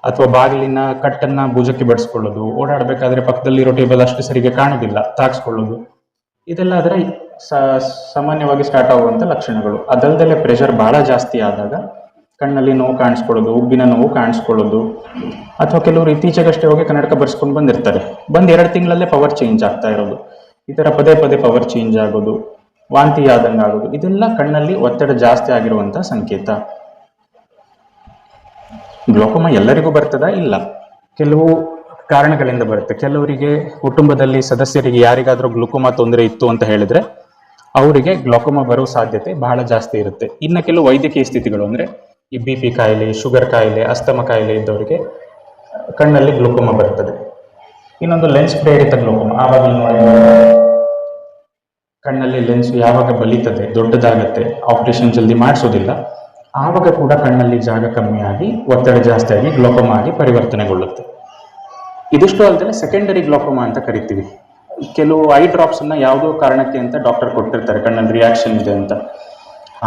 ಅಥವಾ ಬಾಗಿಲಿನ ಕಟ್ಟನ್ನು ಭುಜಕ್ಕೆ ಬಡಿಸ್ಕೊಳ್ಳೋದು, ಓಡಾಡಬೇಕಾದ್ರೆ ಪಕ್ಕದಲ್ಲಿರೋ ಟೇಬಲ್ ಅಷ್ಟು ಸರಿಗೆ ಕಾಣೋದಿಲ್ಲ ತಾಗಿಸ್ಕೊಳ್ಳೋದು ಇದೆಲ್ಲ ಅದರ ಸಾಮಾನ್ಯವಾಗಿ ಸ್ಟಾರ್ಟ್ ಆಗುವಂತ ಲಕ್ಷಣಗಳು. ಅದಲ್ದಲ್ಲೇ ಪ್ರೆಷರ್ ಬಹಳ ಜಾಸ್ತಿ ಆದಾಗ ಕಣ್ಣಲ್ಲಿ ನೋವು ಕಾಣಿಸ್ಕೊಳ್ಳೋದು, ಉಬ್ಬಿನ ನೋವು ಕಾಣಿಸ್ಕೊಳ್ಳೋದು, ಅಥವಾ ಕೆಲವರು ಇತ್ತೀಚೆಗಷ್ಟೇ ಹೋಗಿ ಕನ್ನಡಕ ಬರ್ಸ್ಕೊಂಡು ಬಂದಿರ್ತಾರೆ. ಬಂದ್ ಎರಡು ತಿಂಗಳಲ್ಲೇ ಪವರ್ ಚೇಂಜ್ ಆಗ್ತಾ ಇರೋದು. ಈ ಥರ ಪದೇ ಪದೇ ಪವರ್ ಚೇಂಜ್ ಆಗೋದು, ವಾಂತಿ ಆದಂಗೆ ಆಗೋದು, ಇದೆಲ್ಲ ಕಣ್ಣಲ್ಲಿ ಒತ್ತಡ ಜಾಸ್ತಿ ಆಗಿರುವಂಥ ಸಂಕೇತ. ಗ್ಲೋಕೋಮಾ ಎಲ್ಲರಿಗೂ ಬರ್ತದ? ಇಲ್ಲ. ಕೆಲವು ಕಾರಣಗಳಿಂದ ಬರುತ್ತೆ. ಕೆಲವರಿಗೆ ಕುಟುಂಬದಲ್ಲಿ ಸದಸ್ಯರಿಗೆ ಯಾರಿಗಾದ್ರೂ ಗ್ಲುಕೋಮಾ ತೊಂದರೆ ಇತ್ತು ಅಂತ ಹೇಳಿದ್ರೆ ಅವರಿಗೆ ಗ್ಲೋಕೋಮಾ ಬರುವ ಸಾಧ್ಯತೆ ಬಹಳ ಜಾಸ್ತಿ ಇರುತ್ತೆ. ಇನ್ನು ಕೆಲವು ವೈದ್ಯಕೀಯ ಸ್ಥಿತಿಗಳು ಅಂದ್ರೆ ಈ ಬಿ ಪಿ ಕಾಯಿಲೆ, ಶುಗರ್ ಕಾಯಿಲೆ, ಅಸ್ತಮ ಕಾಯಿಲೆ ಇದ್ದವರಿಗೆ ಕಣ್ಣಲ್ಲಿ ಗ್ಲುಕೋಮಾ ಬರ್ತದೆ. ಇನ್ನೊಂದು ಲೆನ್ಸ್ ಪ್ರೇರಿತ ಗ್ಲೋಕೋಮಾ. ಆವಾಗ ಕಣ್ಣಲ್ಲಿ ಲೆನ್ಸ್ ಯಾವಾಗ ಬಲಿತದೆ, ದೊಡ್ಡದಾಗತ್ತೆ, ಆಪರೇಷನ್ ಜಲ್ದಿ ಮಾಡಿಸೋದಿಲ್ಲ, ಆವಾಗ ಕೂಡ ಕಣ್ಣಲ್ಲಿ ಜಾಗ ಕಮ್ಮಿ ಆಗಿ ಒತ್ತಡ ಜಾಸ್ತಿ ಆಗಿ ಗ್ಲೋಕೋಮಾ ಆಗಿ ಪರಿವರ್ತನೆಗೊಳ್ಳುತ್ತೆ. ಇದಿಷ್ಟು ಅಲ್ಲದೆ ಸೆಕೆಂಡರಿ ಗ್ಲೋಕೋಮಾ ಅಂತ ಕರಿತೀವಿ. ಕೆಲವು ಐ ಡ್ರಾಪ್ಸ್ ಅನ್ನ ಯಾವುದೋ ಕಾರಣಕ್ಕೆ ಅಂತ ಡಾಕ್ಟರ್ ಕೊಟ್ಟಿರ್ತಾರೆ, ಕಣ್ಣಲ್ಲಿ ರಿಯಾಕ್ಷನ್ ಇದೆ ಅಂತ.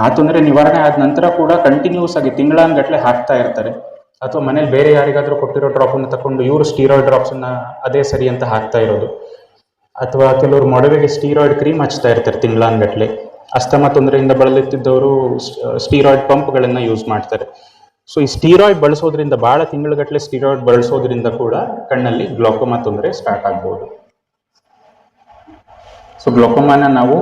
ಆ ತೊಂದರೆ ನಿವಾರಣೆ ಆದ ನಂತರ ಕೂಡ ಕಂಟಿನ್ಯೂಸ್ ಆಗಿ ತಿಂಗಳಾನ್ಗಟ್ಲೆ ಹಾಕ್ತಾ ಇರ್ತಾರೆ. ಅಥವಾ ಮನೇಲಿ ಬೇರೆ ಯಾರಿಗಾದರೂ ಕೊಟ್ಟಿರೋ ಡ್ರಾಪ್ ಅನ್ನು ತಕೊಂಡು ಇವರು ಸ್ಟೀರಾಯ್ಡ್ ಡ್ರಾಪ್ಸ್ ಅನ್ನ ಅದೇ ಸರಿ ಅಂತ ಹಾಕ್ತಾ ಇರೋದು. ಅಥವಾ ಕೆಲವರು ಮೊಡವೆಗೆ ಸ್ಟೀರಾಯ್ಡ್ ಕ್ರೀಮ್ ಹಚ್ತಾ ಇರ್ತಾರೆ ತಿಂಗಳಾನ್ಗಟ್ಲೆ. ಅಸ್ತಮ ತೊಂದರೆಯಿಂದ ಬಳಲುತ್ತಿದ್ದವರು ಸ್ಟೀರಾಯ್ಡ್ ಪಂಪ್ಗಳನ್ನು ಯೂಸ್ ಮಾಡ್ತಾರೆ. ಸೊ ಈ ಸ್ಟೀರಾಯ್ಡ್ ಬಳಸೋದ್ರಿಂದ ಬಹಳ ತಿಂಗಳುಗಟ್ಟಲೆ ಸ್ಟೀರಾಯ್ಡ್ ಬಳಸೋದ್ರಿಂದ ಕೂಡ ಕಣ್ಣಲ್ಲಿ ಗ್ಲೋಕೋಮಾ ತೊಂದರೆ ಸ್ಟಾರ್ಟ್ ಆಗ್ಬೋದು. ಸೊ ಗ್ಲೋಕೋಮಾನ ನಾವು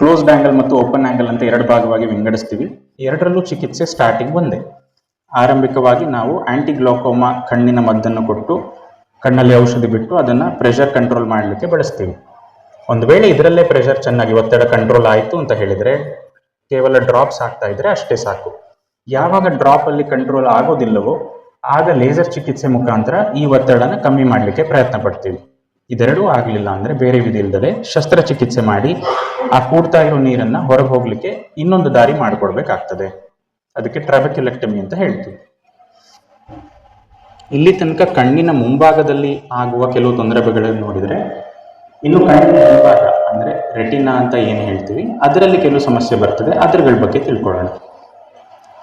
ಕ್ಲೋಸ್ಡ್ ಆಂಗಲ್ ಮತ್ತು ಓಪನ್ ಆಂಗಲ್ ಅಂತ ಎರಡು ಭಾಗವಾಗಿ ವಿಂಗಡಿಸ್ತೀವಿ. ಎರಡರಲ್ಲೂ ಚಿಕಿತ್ಸೆ ಸ್ಟಾರ್ಟಿಂಗ್ ಒಂದೇ. ಆರಂಭಿಕವಾಗಿ ನಾವು ಆಂಟಿ ಗ್ಲೋಕೋಮಾ ಕಣ್ಣಿನ ಮದ್ದನ್ನು ಕೊಟ್ಟು ಕಣ್ಣಲ್ಲಿ ಔಷಧಿ ಬಿಟ್ಟು ಅದನ್ನ ಪ್ರೆಷರ್ ಕಂಟ್ರೋಲ್ ಮಾಡಲಿಕ್ಕೆ ಬಳಸ್ತೀವಿ. ಒಂದು ವೇಳೆ ಇದರಲ್ಲೇ ಪ್ರೆಷರ್ ಚೆನ್ನಾಗಿ ಒತ್ತಡ ಕಂಟ್ರೋಲ್ ಆಯಿತು ಅಂತ ಹೇಳಿದ್ರೆ ಕೇವಲ ಡ್ರಾಪ್ಸ್ ಆಗ್ತಾ ಇದ್ರೆ ಅಷ್ಟೇ ಸಾಕು. ಯಾವಾಗ ಡ್ರಾಪ್ ಅಲ್ಲಿ ಕಂಟ್ರೋಲ್ ಆಗೋದಿಲ್ಲವೋ, ಆಗ ಲೇಸರ್ ಚಿಕಿತ್ಸೆ ಮುಖಾಂತರ ಈ ಒತ್ತಡನ ಕಮ್ಮಿ ಮಾಡಲಿಕ್ಕೆ ಪ್ರಯತ್ನ ಪಡ್ತೀವಿ. ಇದೆರಡೂ ಆಗಲಿಲ್ಲ ಅಂದ್ರೆ ಬೇರೆ ವಿಧಿ ಇಲ್ಲದೆ ಶಸ್ತ್ರಚಿಕಿತ್ಸೆ ಮಾಡಿ ಆ ಕೂಡ್ತಾ ಇರೋ ನೀರನ್ನ ಹೊರಗೆ ಹೋಗ್ಲಿಕ್ಕೆ ಇನ್ನೊಂದು ದಾರಿ ಮಾಡಿಕೊಡ್ಬೇಕಾಗ್ತದೆ. ಅದಕ್ಕೆ ಟ್ರಬಕ್ಯುಲೆಕ್ಟಮಿ ಅಂತ ಹೇಳ್ತೀವಿ. ಇಲ್ಲಿ ತನಕ ಕಣ್ಣಿನ ಮುಂಭಾಗದಲ್ಲಿ ಆಗುವ ಕೆಲವು ತೊಂದರೆಗಳನ್ನು ನೋಡಿದ್ರೆ, ಇನ್ನು ಕಣ್ಣಿನ ಮುಂಭಾಗ ಅಂದ್ರೆ ರೆಟಿನಾ ಅಂತ ಏನು ಹೇಳ್ತೀವಿ, ಅದರಲ್ಲಿ ಕೆಲವು ಸಮಸ್ಯೆ ಬರ್ತದೆ, ಅದರಗಳ ಬಗ್ಗೆ ತಿಳ್ಕೊಳ್ಳೋಣ.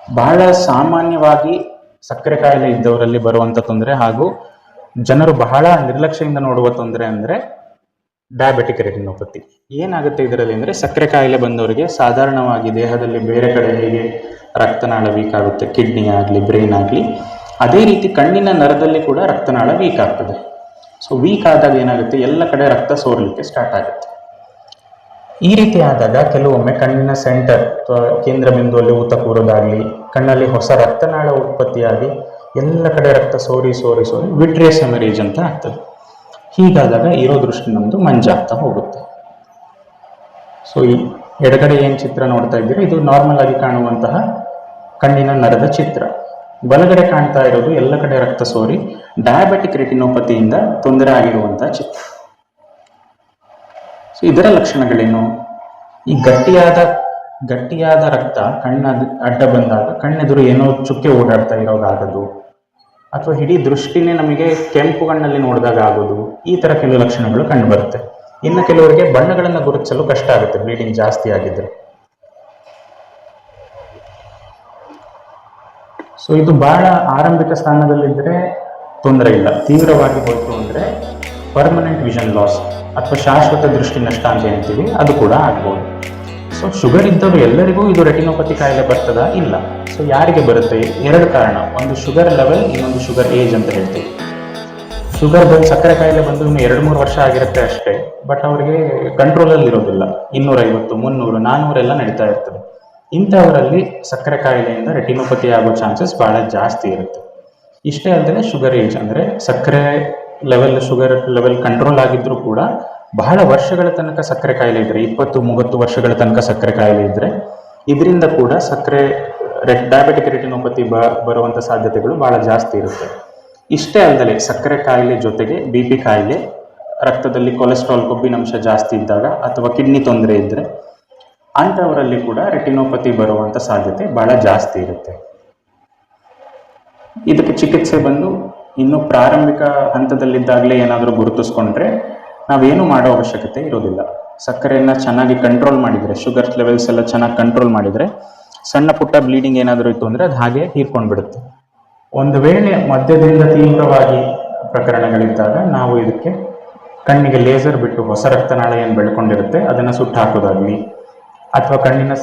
ಬಹಳ ಸಾಮಾನ್ಯವಾಗಿ ಸಕ್ಕರೆ ಕಾಯಿಲೆ ಇದ್ದವರಲ್ಲಿ ಬರುವಂತ ತೊಂದರೆ ಹಾಗೂ ಜನರು ಬಹಳ ನಿರ್ಲಕ್ಷ್ಯದಿಂದ ನೋಡುವ ತೊಂದರೆ ಅಂದ್ರೆ ಡಯಾಬೆಟಿಕ್ ರೆಟಿನೋಪತಿ ಏನಾಗುತ್ತೆ ಇದರಲ್ಲಿ ಅಂದ್ರೆ ಸಕ್ಕರೆ ಕಾಯಿಲೆ ಬಂದವರಿಗೆ ಸಾಧಾರಣವಾಗಿ ದೇಹದಲ್ಲಿ ಬೇರೆ ಕಡೆ ಹೇಗೆ ರಕ್ತನಾಳ ವೀಕ್ ಆಗುತ್ತೆ ಕಿಡ್ನಿ ಆಗಲಿ ಬ್ರೈನ್ ಆಗಲಿ, ಅದೇ ರೀತಿ ಕಣ್ಣಿನ ನರದಲ್ಲಿ ಕೂಡ ರಕ್ತನಾಳ ವೀಕ್ ಆಗ್ತದೆ. ಸೊ ವೀಕ್ ಆದಾಗ ಏನಾಗುತ್ತೆ? ಎಲ್ಲ ಕಡೆ ರಕ್ತ ಸೋರಲಿಕ್ಕೆ ಸ್ಟಾರ್ಟ್ ಆಗುತ್ತೆ. ಈ ರೀತಿ ಆದಾಗ ಕೆಲವೊಮ್ಮೆ ಕಣ್ಣಿನ ಸೆಂಟರ್ ಅಥವಾ ಕೇಂದ್ರ ಬಿಂದುವಲ್ಲಿ ಊತ ಕೂರೋದಾಗಲಿ, ಕಣ್ಣಲ್ಲಿ ಹೊಸ ರಕ್ತನಾಳ ಉತ್ಪತ್ತಿಯಾಗಿ ಎಲ್ಲ ಕಡೆ ರಕ್ತ ಸೋರಿ ಸೋರಿ ಸೋರಿ ವಿಟ್ರಿಯಸ್ ಎಮರೇಜ್ ಅಂತ ಆಗ್ತದೆ. ಹೀಗಾದಾಗ ಇರೋ ದೃಷ್ಟಿ ನಮ್ಮದು ಮಂಜಾಗ್ತಾ ಹೋಗುತ್ತೆ. ಸೊ ಈ ಎಡಗಡೆ ಏನು ಚಿತ್ರ ನೋಡ್ತಾ ಇದ್ದೀರಿ? ಇದು ನಾರ್ಮಲ್ ಆಗಿ ಕಾಣುವಂತಹ ಕಣ್ಣಿನ ನರದ ಚಿತ್ರ. ಬಲಗಡೆ ಕಾಣ್ತಾ ಇರೋದು ಎಲ್ಲ ಕಡೆ ರಕ್ತ ಸೋರಿ ಡಯಾಬೆಟಿಕ್ ರೆಟಿನೋಪತಿಯಿಂದ ತೊಂದರೆ ಆಗಿರುವಂತಹ ಚಿತ್ರ. ಸೊ ಇದರ ಲಕ್ಷಣಗಳೇನು? ಈ ಗಟ್ಟಿಯಾದ ಗಟ್ಟಿಯಾದ ರಕ್ತ ಕಣ್ಣ ಅಡ್ಡ ಬಂದಾಗ, ಕಣ್ಣೆದುರು ಏನೋ ಚುಕ್ಕೆ ಓಡಾಡ್ತಾ ಇರೋದಾಗದು, ಅಥವಾ ಇಡೀ ದೃಷ್ಟಿನೇ ನಮಗೆ ಕೆಂಪು ಕಣ್ಣಲ್ಲಿ ನೋಡಿದಾಗ ಆಗೋದು, ಈ ತರ ಕೆಲವು ಲಕ್ಷಣಗಳು ಕಂಡು ಬರುತ್ತೆ ಇನ್ನು ಕೆಲವರಿಗೆ ಬಣ್ಣಗಳನ್ನು ಗುರುತಿಸಲು ಕಷ್ಟ ಆಗುತ್ತೆ, ಬ್ಲೀಡಿಂಗ್ ಜಾಸ್ತಿ ಆಗಿದ್ರೆ. ಸೊ ಇದು ಬಹಳ ಆರಂಭಿಕ ಸ್ಥಾನದಲ್ಲಿದ್ದರೆ ತೊಂದರೆ ಇಲ್ಲ. ತೀವ್ರವಾಗಿ ಹೋಯ್ತು ಅಂದರೆ ಪರ್ಮನೆಂಟ್ ವಿಷನ್ ಲಾಸ್ ಅಥವಾ ಶಾಶ್ವತ ದೃಷ್ಟಿ ನಷ್ಟ ಅಂತ ಹೇಳ್ತೀವಿ, ಅದು ಕೂಡ ಆಗ್ಬೋದು. ಸೊ ಶುಗರ್ ಇದ್ದವರು ಎಲ್ಲರಿಗೂ ಇದು ರೆಟಿನೋಪತಿ ಕಾಯಿಲೆ ಬರ್ತದಾ? ಇಲ್ಲ. ಸೊ ಯಾರಿಗೆ ಬರುತ್ತೆ? ಎರಡು ಕಾರಣ. ಒಂದು ಶುಗರ್ ಲೆವೆಲ್ ಇನ್ನೊಂದು ಶುಗರ್ ಏಜ್ ಅಂತ ಹೇಳ್ತೀವಿ. ಶುಗರ್ ಬಂದು ಸಕ್ಕರೆ ಕಾಯಿಲೆ ಬಂದು ಇನ್ನು ಎರಡು ಮೂರು ವರ್ಷ ಆಗಿರುತ್ತೆ ಅಷ್ಟೇ. ಬಟ್ ಅವರಿಗೆ ಕಂಟ್ರೋಲಲ್ಲಿ ಇರೋದಿಲ್ಲ. ಇನ್ನೂರೈವತ್ತು, ಮುನ್ನೂರು ನಾನ್ನೂರೆಲ್ಲ ನಡೀತಾ ಇರ್ತದೆ. ಇಂಥವರಲ್ಲಿ ಸಕ್ಕರೆ ಕಾಯಿಲೆಯಿಂದ ರೆಟಿನೋಪತಿ ಆಗೋ ಚಾನ್ಸಸ್ ಬಹಳ ಜಾಸ್ತಿ ಇರುತ್ತೆ. ಇಷ್ಟೇ ಅಲ್ಲದೆ ಶುಗರ್ ಏಜ್ ಅಂದರೆ ಸಕ್ಕರೆ ಲೆವೆಲ್ ಶುಗರ್ ಲೆವೆಲ್ ಕಂಟ್ರೋಲ್ ಆಗಿದ್ರೂ ಕೂಡ ಬಹಳ ವರ್ಷಗಳ ತನಕ ಸಕ್ಕರೆ ಕಾಯಿಲೆ ಇದ್ರೆ, ಇಪ್ಪತ್ತು, ಮೂವತ್ತು ವರ್ಷಗಳ ತನಕ ಸಕ್ಕರೆ ಕಾಯಿಲೆ ಇದ್ರೆ, ಇದರಿಂದ ಕೂಡ ಸಕ್ಕರೆ ಡಯಾಬಿಟಿಕ್ ರೆಟಿನೋಪತಿ ಬ ಬರುವಂಥ ಸಾಧ್ಯತೆಗಳು ಬಹಳ ಜಾಸ್ತಿ ಇರುತ್ತೆ. ಇಷ್ಟೇ ಅಲ್ಲದೆ ಸಕ್ಕರೆ ಕಾಯಿಲೆ ಜೊತೆಗೆ ಬಿ ಪಿ ಕಾಯಿಲೆ, ರಕ್ತದಲ್ಲಿ ಕೊಲೆಸ್ಟ್ರಾಲ್ ಕೊಬ್ಬಿನಂಶ ಜಾಸ್ತಿ ಇದ್ದಾಗ ಅಥವಾ ಕಿಡ್ನಿ ತೊಂದರೆ ಇದ್ದರೆ ಅಂಥವರಲ್ಲಿ ಕೂಡ ರೆಟಿನೋಪತಿ ಬರುವಂಥ ಸಾಧ್ಯತೆ ಬಹಳ ಜಾಸ್ತಿ ಇರುತ್ತೆ. ಇದಕ್ಕೆ ಚಿಕಿತ್ಸೆ ಬಂದು ಇನ್ನು ಪ್ರಾರಂಭಿಕ ಹಂತದಲ್ಲಿದ್ದಾಗಲೇ ಏನಾದರೂ ಗುರುತಿಸ್ಕೊಂಡ್ರೆ ನಾವೇನು ಮಾಡೋ ಅವಶ್ಯಕತೆ ಇರೋದಿಲ್ಲ. ಸಕ್ಕರೆಯನ್ನು ಚೆನ್ನಾಗಿ ಕಂಟ್ರೋಲ್ ಮಾಡಿದರೆ ಶುಗರ್ ಲೆವೆಲ್ಸ್ ಎಲ್ಲ ಚೆನ್ನಾಗಿ ಕಂಟ್ರೋಲ್ ಮಾಡಿದರೆ, ಸಣ್ಣ ಪುಟ್ಟ ಬ್ಲೀಡಿಂಗ್ ಏನಾದರೂ ಇತ್ತು ಅಂದರೆ ಅದು ಹಾಗೆ ಹೀರ್ಕೊಂಡು ಬಿಡುತ್ತೆ ಒಂದು ವೇಳೆ ಮಧ್ಯದಿಂದ ತೀವ್ರವಾಗಿ ಪ್ರಕರಣಗಳಿದ್ದಾಗ ನಾವು ಇದಕ್ಕೆ ಕಣ್ಣಿಗೆ ಲೇಸರ್ ಬಿಟ್ಟು ಹೊಸ ರಕ್ತನಾಳ ಏನು ಬೆಳ್ಕೊಂಡಿರುತ್ತೆ, ಅದನ್ನು ಸುಟ್ಟು ಹಾಕೋದಾಗ್ಲಿ ಅಥವಾ ಕಣ್ಣಿನ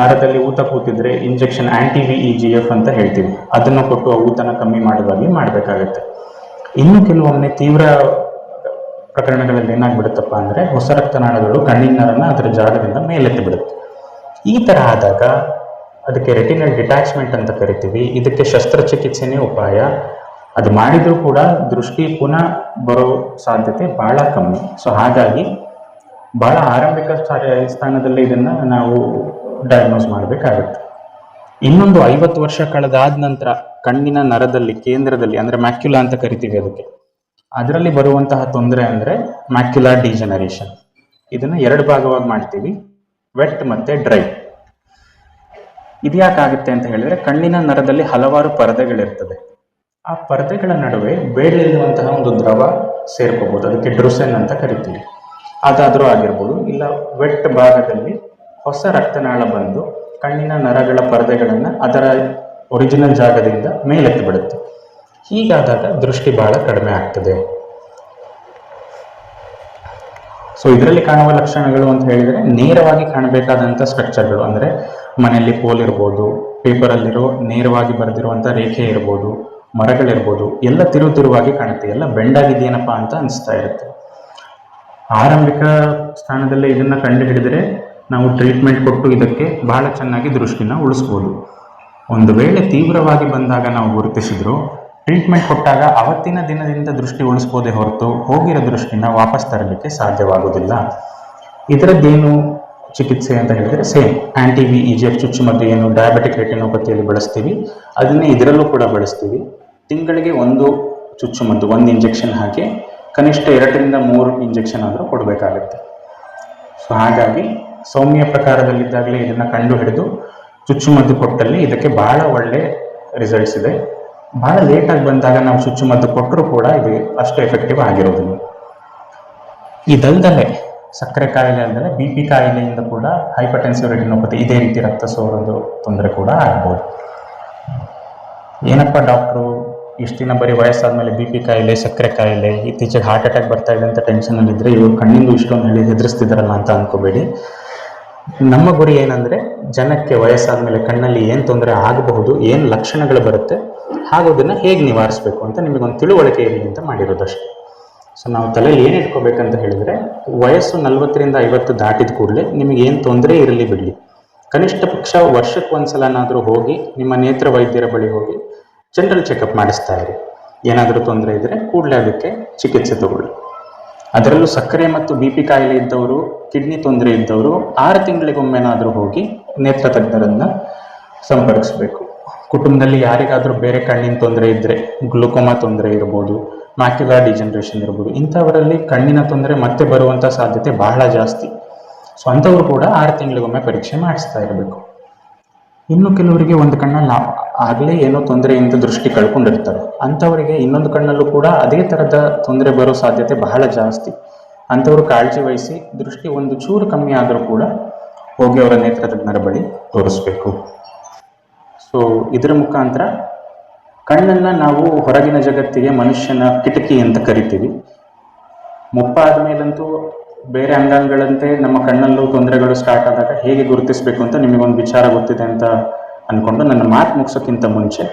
ನರದಲ್ಲಿ ಊತ ಕೂತಿದ್ರೆ injection anti V E G F ಅಂತ ಹೇಳ್ತೀವಿ. ಅದನ್ನು ಕೊಟ್ಟು ಆ ಊತನ ಕಮ್ಮಿ ಮಾಡೋದಾಗಿ ಮಾಡಬೇಕಾಗುತ್ತೆ. ಇನ್ನು ಕೆಲವೊಮ್ಮೆ ತೀವ್ರ ಪ್ರಕರಣಗಳಲ್ಲಿ ಏನಾಗ್ಬಿಡುತ್ತಪ್ಪ ಅಂದರೆ ಹೊಸ ರಕ್ತನಾಳಗಳು ಕಣ್ಣಿನ ನರನ ಅದರ ಜಾಗದಿಂದ ಮೇಲೆತ್ತಿ ಬಿಡುತ್ತೆ. ಈ ಥರ ಆದಾಗ ಅದಕ್ಕೆ ರೆಟಿನಲ್ ಡಿಟ್ಯಾಚ್ಮೆಂಟ್ ಅಂತ ಕರಿತೀವಿ. ಇದಕ್ಕೆ ಶಸ್ತ್ರಚಿಕಿತ್ಸೆನೇ ಉಪಾಯ. ಅದು ಮಾಡಿದರೂ ಕೂಡ ದೃಷ್ಟಿ ಪುನಃ ಬರೋ ಸಾಧ್ಯತೆ ಬಹಳ ಕಮ್ಮಿ. ಸೊ ಹಾಗಾಗಿ ಬಹಳ ಆರಂಭಿಕ ಸ್ಥಾ- ಸ್ಥಾನದಲ್ಲಿ ಇದನ್ನ ನಾವು ಡಯಾಗ್ನೋಸ್ ಮಾಡಬೇಕಾಗುತ್ತೆ. ಇನ್ನೊಂದು ಐವತ್ತು ವರ್ಷ ಕಳೆದಾದ ನಂತರ ಕಣ್ಣಿನ ನರದಲ್ಲಿ, ಕೇಂದ್ರದಲ್ಲಿ ಅಂದ್ರೆ ಮ್ಯಾಕ್ಯುಲಾ ಅಂತ ಕರಿತೀವಿ ಅದಕ್ಕೆ, ಅದರಲ್ಲಿ ಬರುವಂತಹ ತೊಂದರೆ ಅಂದ್ರೆ ಮ್ಯಾಕ್ಯುಲಾ ಡಿಜನರೇಷನ್ ಇದನ್ನ ಎರಡು ಭಾಗವಾಗಿ ಮಾಡ್ತೀವಿ ವೆಟ್ ಮತ್ತೆ ಡ್ರೈ ಇದ್ಯಾಕಾಗುತ್ತೆ ಅಂತ ಹೇಳಿದ್ರೆ ಕಣ್ಣಿನ ನರದಲ್ಲಿ ಹಲವಾರು ಪರದೆಗಳಿರ್ತದೆ. ಆ ಪರದೆಗಳ ನಡುವೆ ಬೇಡಲಿರುವಂತಹ ಒಂದು ದ್ರವ ಸೇರ್ಕೋಬಹುದು ಅದಕ್ಕೆ ಡ್ರುಸೆನ್ ಅಂತ ಕರಿತೀವಿ. ಅದಾದರೂ ಆಗಿರ್ಬೋದು, ಇಲ್ಲ ವೆಟ್ ಭಾಗದಲ್ಲಿ ಹೊಸ ರಕ್ತನಾಳ ಬಂದು ಕಣ್ಣಿನ ನರಗಳ ಪರದೆಗಳನ್ನು ಅದರ ಒರಿಜಿನಲ್ ಜಾಗದಿಂದ ಮೇಲೆತ್ತಿ ಬಿಡುತ್ತೆ ಹೀಗಾದಾಗ ದೃಷ್ಟಿ ಬಹಳ ಕಡಿಮೆ ಆಗ್ತದೆ. ಸೊ ಇದರಲ್ಲಿ ಕಾಣುವ ಲಕ್ಷಣಗಳು ಅಂತ ಹೇಳಿದರೆ, ನೇರವಾಗಿ ಕಾಣಬೇಕಾದಂಥ ಸ್ಟ್ರಕ್ಚರ್ಗಳು ಅಂದರೆ ಮನೆಯಲ್ಲಿ ಪೋಲ್ ಇರ್ಬೋದು ಪೇಪರಲ್ಲಿರೋ ನೇರವಾಗಿ ಬರೆದಿರುವಂಥ ರೇಖೆ ಇರ್ಬೋದು, ಮರಗಳಿರ್ಬೋದು, ಎಲ್ಲ ತಿರು ತಿರುವಾಗಿ ಕಾಣುತ್ತೆ. ಎಲ್ಲ ಬೆಂಡಾಗಿದೆಯೇನಪ್ಪ ಅಂತ ಅನಿಸ್ತಾ ಇರುತ್ತೆ. ಆರಂಭಿಕ ಸ್ಥಾನದಲ್ಲೇ ಇದನ್ನು ಕಂಡು ಹಿಡಿದರೆ ನಾವು ಟ್ರೀಟ್ಮೆಂಟ್ ಕೊಟ್ಟು ಇದಕ್ಕೆ ಬಹಳ ಚೆನ್ನಾಗಿ ದೃಷ್ಟಿನ ಉಳಿಸ್ಬೋದು. ಒಂದು ವೇಳೆ ತೀವ್ರವಾಗಿ ಬಂದಾಗ ನಾವು ಗುರುತಿಸಿದ್ರು ಟ್ರೀಟ್ಮೆಂಟ್ ಕೊಟ್ಟಾಗ ಅವತ್ತಿನ ದಿನದಿಂದ ದೃಷ್ಟಿ ಉಳಿಸ್ಬೋದೇ ಹೊರತು ಹೋಗಿರೋ ದೃಷ್ಟಿನ ವಾಪಸ್ ತರಲಿಕ್ಕೆ ಸಾಧ್ಯವಾಗುವುದಿಲ್ಲ. ಇದರದ್ದೇನು ಚಿಕಿತ್ಸೆ ಅಂತ ಹೇಳಿದರೆ same anti V EGF F ಚುಚ್ಚುಮದ್ದು ಏನು ಡಯಾಬಿಟಿಕ್ ರೆಟಿನೋಪತಿಯಲ್ಲಿ ಬಳಸ್ತೀವಿ, ಅದನ್ನೇ ಇದರಲ್ಲೂ ಕೂಡ ಬಳಸ್ತೀವಿ. ತಿಂಗಳಿಗೆ ಒಂದು ಚುಚ್ಚುಮದ್ದು ಒಂದು ಇಂಜೆಕ್ಷನ್ ಹಾಕಿ ಕನಿಷ್ಠ ಎರಡರಿಂದ ಮೂರು ಇಂಜೆಕ್ಷನ್ ಆದರೂ ಕೊಡಬೇಕಾಗುತ್ತೆ. ಸೊ ಹಾಗಾಗಿ ಸೌಮ್ಯ ಪ್ರಕಾರದಲ್ಲಿದ್ದಾಗಲೇ ಇದನ್ನು ಕಂಡು ಹಿಡಿದು ಚುಚ್ಚುಮದ್ದು ಕೊಟ್ಟಲ್ಲಿ ಇದಕ್ಕೆ ಭಾಳ ಒಳ್ಳೆ ರಿಸಲ್ಟ್ಸ್ ಇದೆ. ಭಾಳ ಲೇಟಾಗಿ ಬಂದಾಗ ನಾವು ಚುಚ್ಚುಮದ್ದು ಕೊಟ್ಟರೂ ಕೂಡ ಇದು ಅಷ್ಟು ಎಫೆಕ್ಟಿವ್ ಆಗಿರೋದಿಲ್ಲ. ಇದಲ್ದಲೆ, ಸಕ್ಕರೆ ಕಾಯಿಲೆ ಅಂದರೆ ಬಿ ಪಿ ಕಾಯಿಲೆಯಿಂದ ಕೂಡ ಹೈಪರ್ಟೆನ್ಸಿವ್ ರೆಟಿನೋಪತಿ ಇದೇ ರೀತಿ ರಕ್ತ ಸೋರೋದು ತೊಂದರೆ ಕೂಡ ಆಗ್ಬೋದು. ಏನಪ್ಪ ಡಾಕ್ಟ್ರು ಇಷ್ಟು ದಿನ ಬರೀ ವಯಸ್ಸಾದಮೇಲೆ ಬಿ ಪಿ ಕಾಯಿಲೆ, ಸಕ್ಕರೆ ಕಾಯಿಲೆ, ಇತ್ತೀಚೆಗೆ ಹಾರ್ಟ್ ಅಟ್ಯಾಕ್ ಬರ್ತಾ ಇದೆ ಅಂತ ಟೆನ್ಷನಲ್ಲಿದ್ದರೆ ಇವರು ಕಣ್ಣಿಂದು ಇಷ್ಟೊಂದು ಹೇಳಿ ಹೆದರಿಸ್ತಿದ್ದಾರಲ್ಲ ಅಂತ ಅನ್ಕೋಬೇಡಿ. ನಮ್ಮ ಗುರಿ ಏನಂದರೆ ಜನಕ್ಕೆ ವಯಸ್ಸಾದ್ಮೇಲೆ ಕಣ್ಣಲ್ಲಿ ಏನು ತೊಂದರೆ ಆಗಬಹುದು, ಏನು ಲಕ್ಷಣಗಳು ಬರುತ್ತೆ ಹಾಗೂ ಅದನ್ನು ಹೇಗೆ ನಿವಾರಿಸಬೇಕು ಅಂತ ನಿಮಗೊಂದು ತಿಳುವಳಿಕೆ ಇರಲಿ ಅಂತ ಮಾಡಿರೋದಷ್ಟೇ. ಸೊ ನಾವು ತಲೆಯಲ್ಲಿ ಏನು ಇಟ್ಕೋಬೇಕಂತ ಹೇಳಿದರೆ ವಯಸ್ಸು ನಲವತ್ತರಿಂದ ಐವತ್ತು ದಾಟಿದ ಕೂಡಲೇ ನಿಮಗೆ ಏನು ತೊಂದರೆ ಇರಲಿ ಬಿಡಲಿ. ಕನಿಷ್ಠ ಪಕ್ಷ ವರ್ಷಕ್ಕೆ ಒಂದ್ಸಲನಾದರೂ ಹೋಗಿ ನಿಮ್ಮ ನೇತ್ರ ವೈದ್ಯರ ಬಳಿ ಹೋಗಿ ಜನರಲ್ ಚೆಕಪ್ ಮಾಡಿಸ್ತಾ ಇರಿ ಏನಾದರೂ ತೊಂದರೆ ಇದ್ದರೆ ಕೂಡಲೇ ಅದಕ್ಕೆ ಚಿಕಿತ್ಸೆ ತಗೊಳ್ಳಿ. ಅದರಲ್ಲೂ ಸಕ್ಕರೆ ಮತ್ತು ಬಿ ಪಿ ಕಾಯಿಲೆ ಇದ್ದವರು, ಕಿಡ್ನಿ ತೊಂದರೆ ಇದ್ದವರು ಆರು ತಿಂಗಳಿಗೊಮ್ಮೆನಾದರೂ ಹೋಗಿ ನೇತ್ರ ತಜ್ಞರನ್ನ ಸಂಪರ್ಕಿಸಬೇಕು. ಕುಟುಂಬದಲ್ಲಿ ಯಾರಿಗಾದರೂ ಬೇರೆ ಕಣ್ಣಿನ ತೊಂದರೆ ಇದ್ದರೆ ಗ್ಲುಕೋಮಾ ತೊಂದರೆ ಇರ್ಬೋದು ಮ್ಯಾಕ್ಯುಲಾ ಡಿಜನರೇಷನ್ ಇರ್ಬೋದು, ಇಂಥವರಲ್ಲಿ ಕಣ್ಣಿನ ತೊಂದರೆ ಮತ್ತೆ ಬರುವಂಥ ಸಾಧ್ಯತೆ ಬಹಳ ಜಾಸ್ತಿ. ಸೊ ಕೂಡ ಆರು ತಿಂಗಳಿಗೊಮ್ಮೆ ಪರೀಕ್ಷೆ ಮಾಡಿಸ್ತಾ ಇರಬೇಕು. ಇನ್ನು ಕೆಲವರಿಗೆ ಒಂದು ಕಣ್ಣಲ್ಲಿ ಆಗಲೇ ಏನೋ ತೊಂದರೆಯಿಂದ ದೃಷ್ಟಿ ಕಳ್ಕೊಂಡಿರ್ತಾರೆ. ಅಂಥವರಿಗೆ ಇನ್ನೊಂದು ಕಣ್ಣಲ್ಲೂ ಕೂಡ ಅದೇ ಥರದ ತೊಂದರೆ ಬರೋ ಸಾಧ್ಯತೆ ಬಹಳ ಜಾಸ್ತಿ. ಅಂಥವ್ರು ಕಾಳಜಿ ವಹಿಸಿ, ದೃಷ್ಟಿ ಒಂದು ಚೂರು ಕಮ್ಮಿ ಆದರೂ ಕೂಡ ಹೋಗಿ ಅವರ ನೇತ್ರತಜ್ಞರ ಬಳಿ ತೋರಿಸ್ಬೇಕು. ಸೊ ಇದರ ಮುಖಾಂತರ ಕಣ್ಣನ್ನು ನಾವು ಹೊರಗಿನ ಜಗತ್ತಿಗೆ ಮನುಷ್ಯನ ಕಿಟಕಿ ಅಂತ ಕರಿತೀವಿ. ಮುಪ್ಪಾದ ಮೇಲಂತೂ ಬೇರೆ ಅಂಗಾಂಗಗಳಂತೆ ನಮ್ಮ ಕಣ್ಣಲ್ಲೂ ತೊಂದರೆಗಳು ಸ್ಟಾರ್ಟ್ ಆದಾಗ ಹೇಗೆ ಗುರುತಿಸಬೇಕು ಅಂತ ನಿಮಗೊಂದು ವಿಚಾರ ಗೊತ್ತಿದೆ ಅಂತ ಅಂದ್ಕೊಂಡು ನನ್ನ ಮಾತು ಮುಗಿಸೋಕ್ಕಿಂತ ಮುಂಚೆ,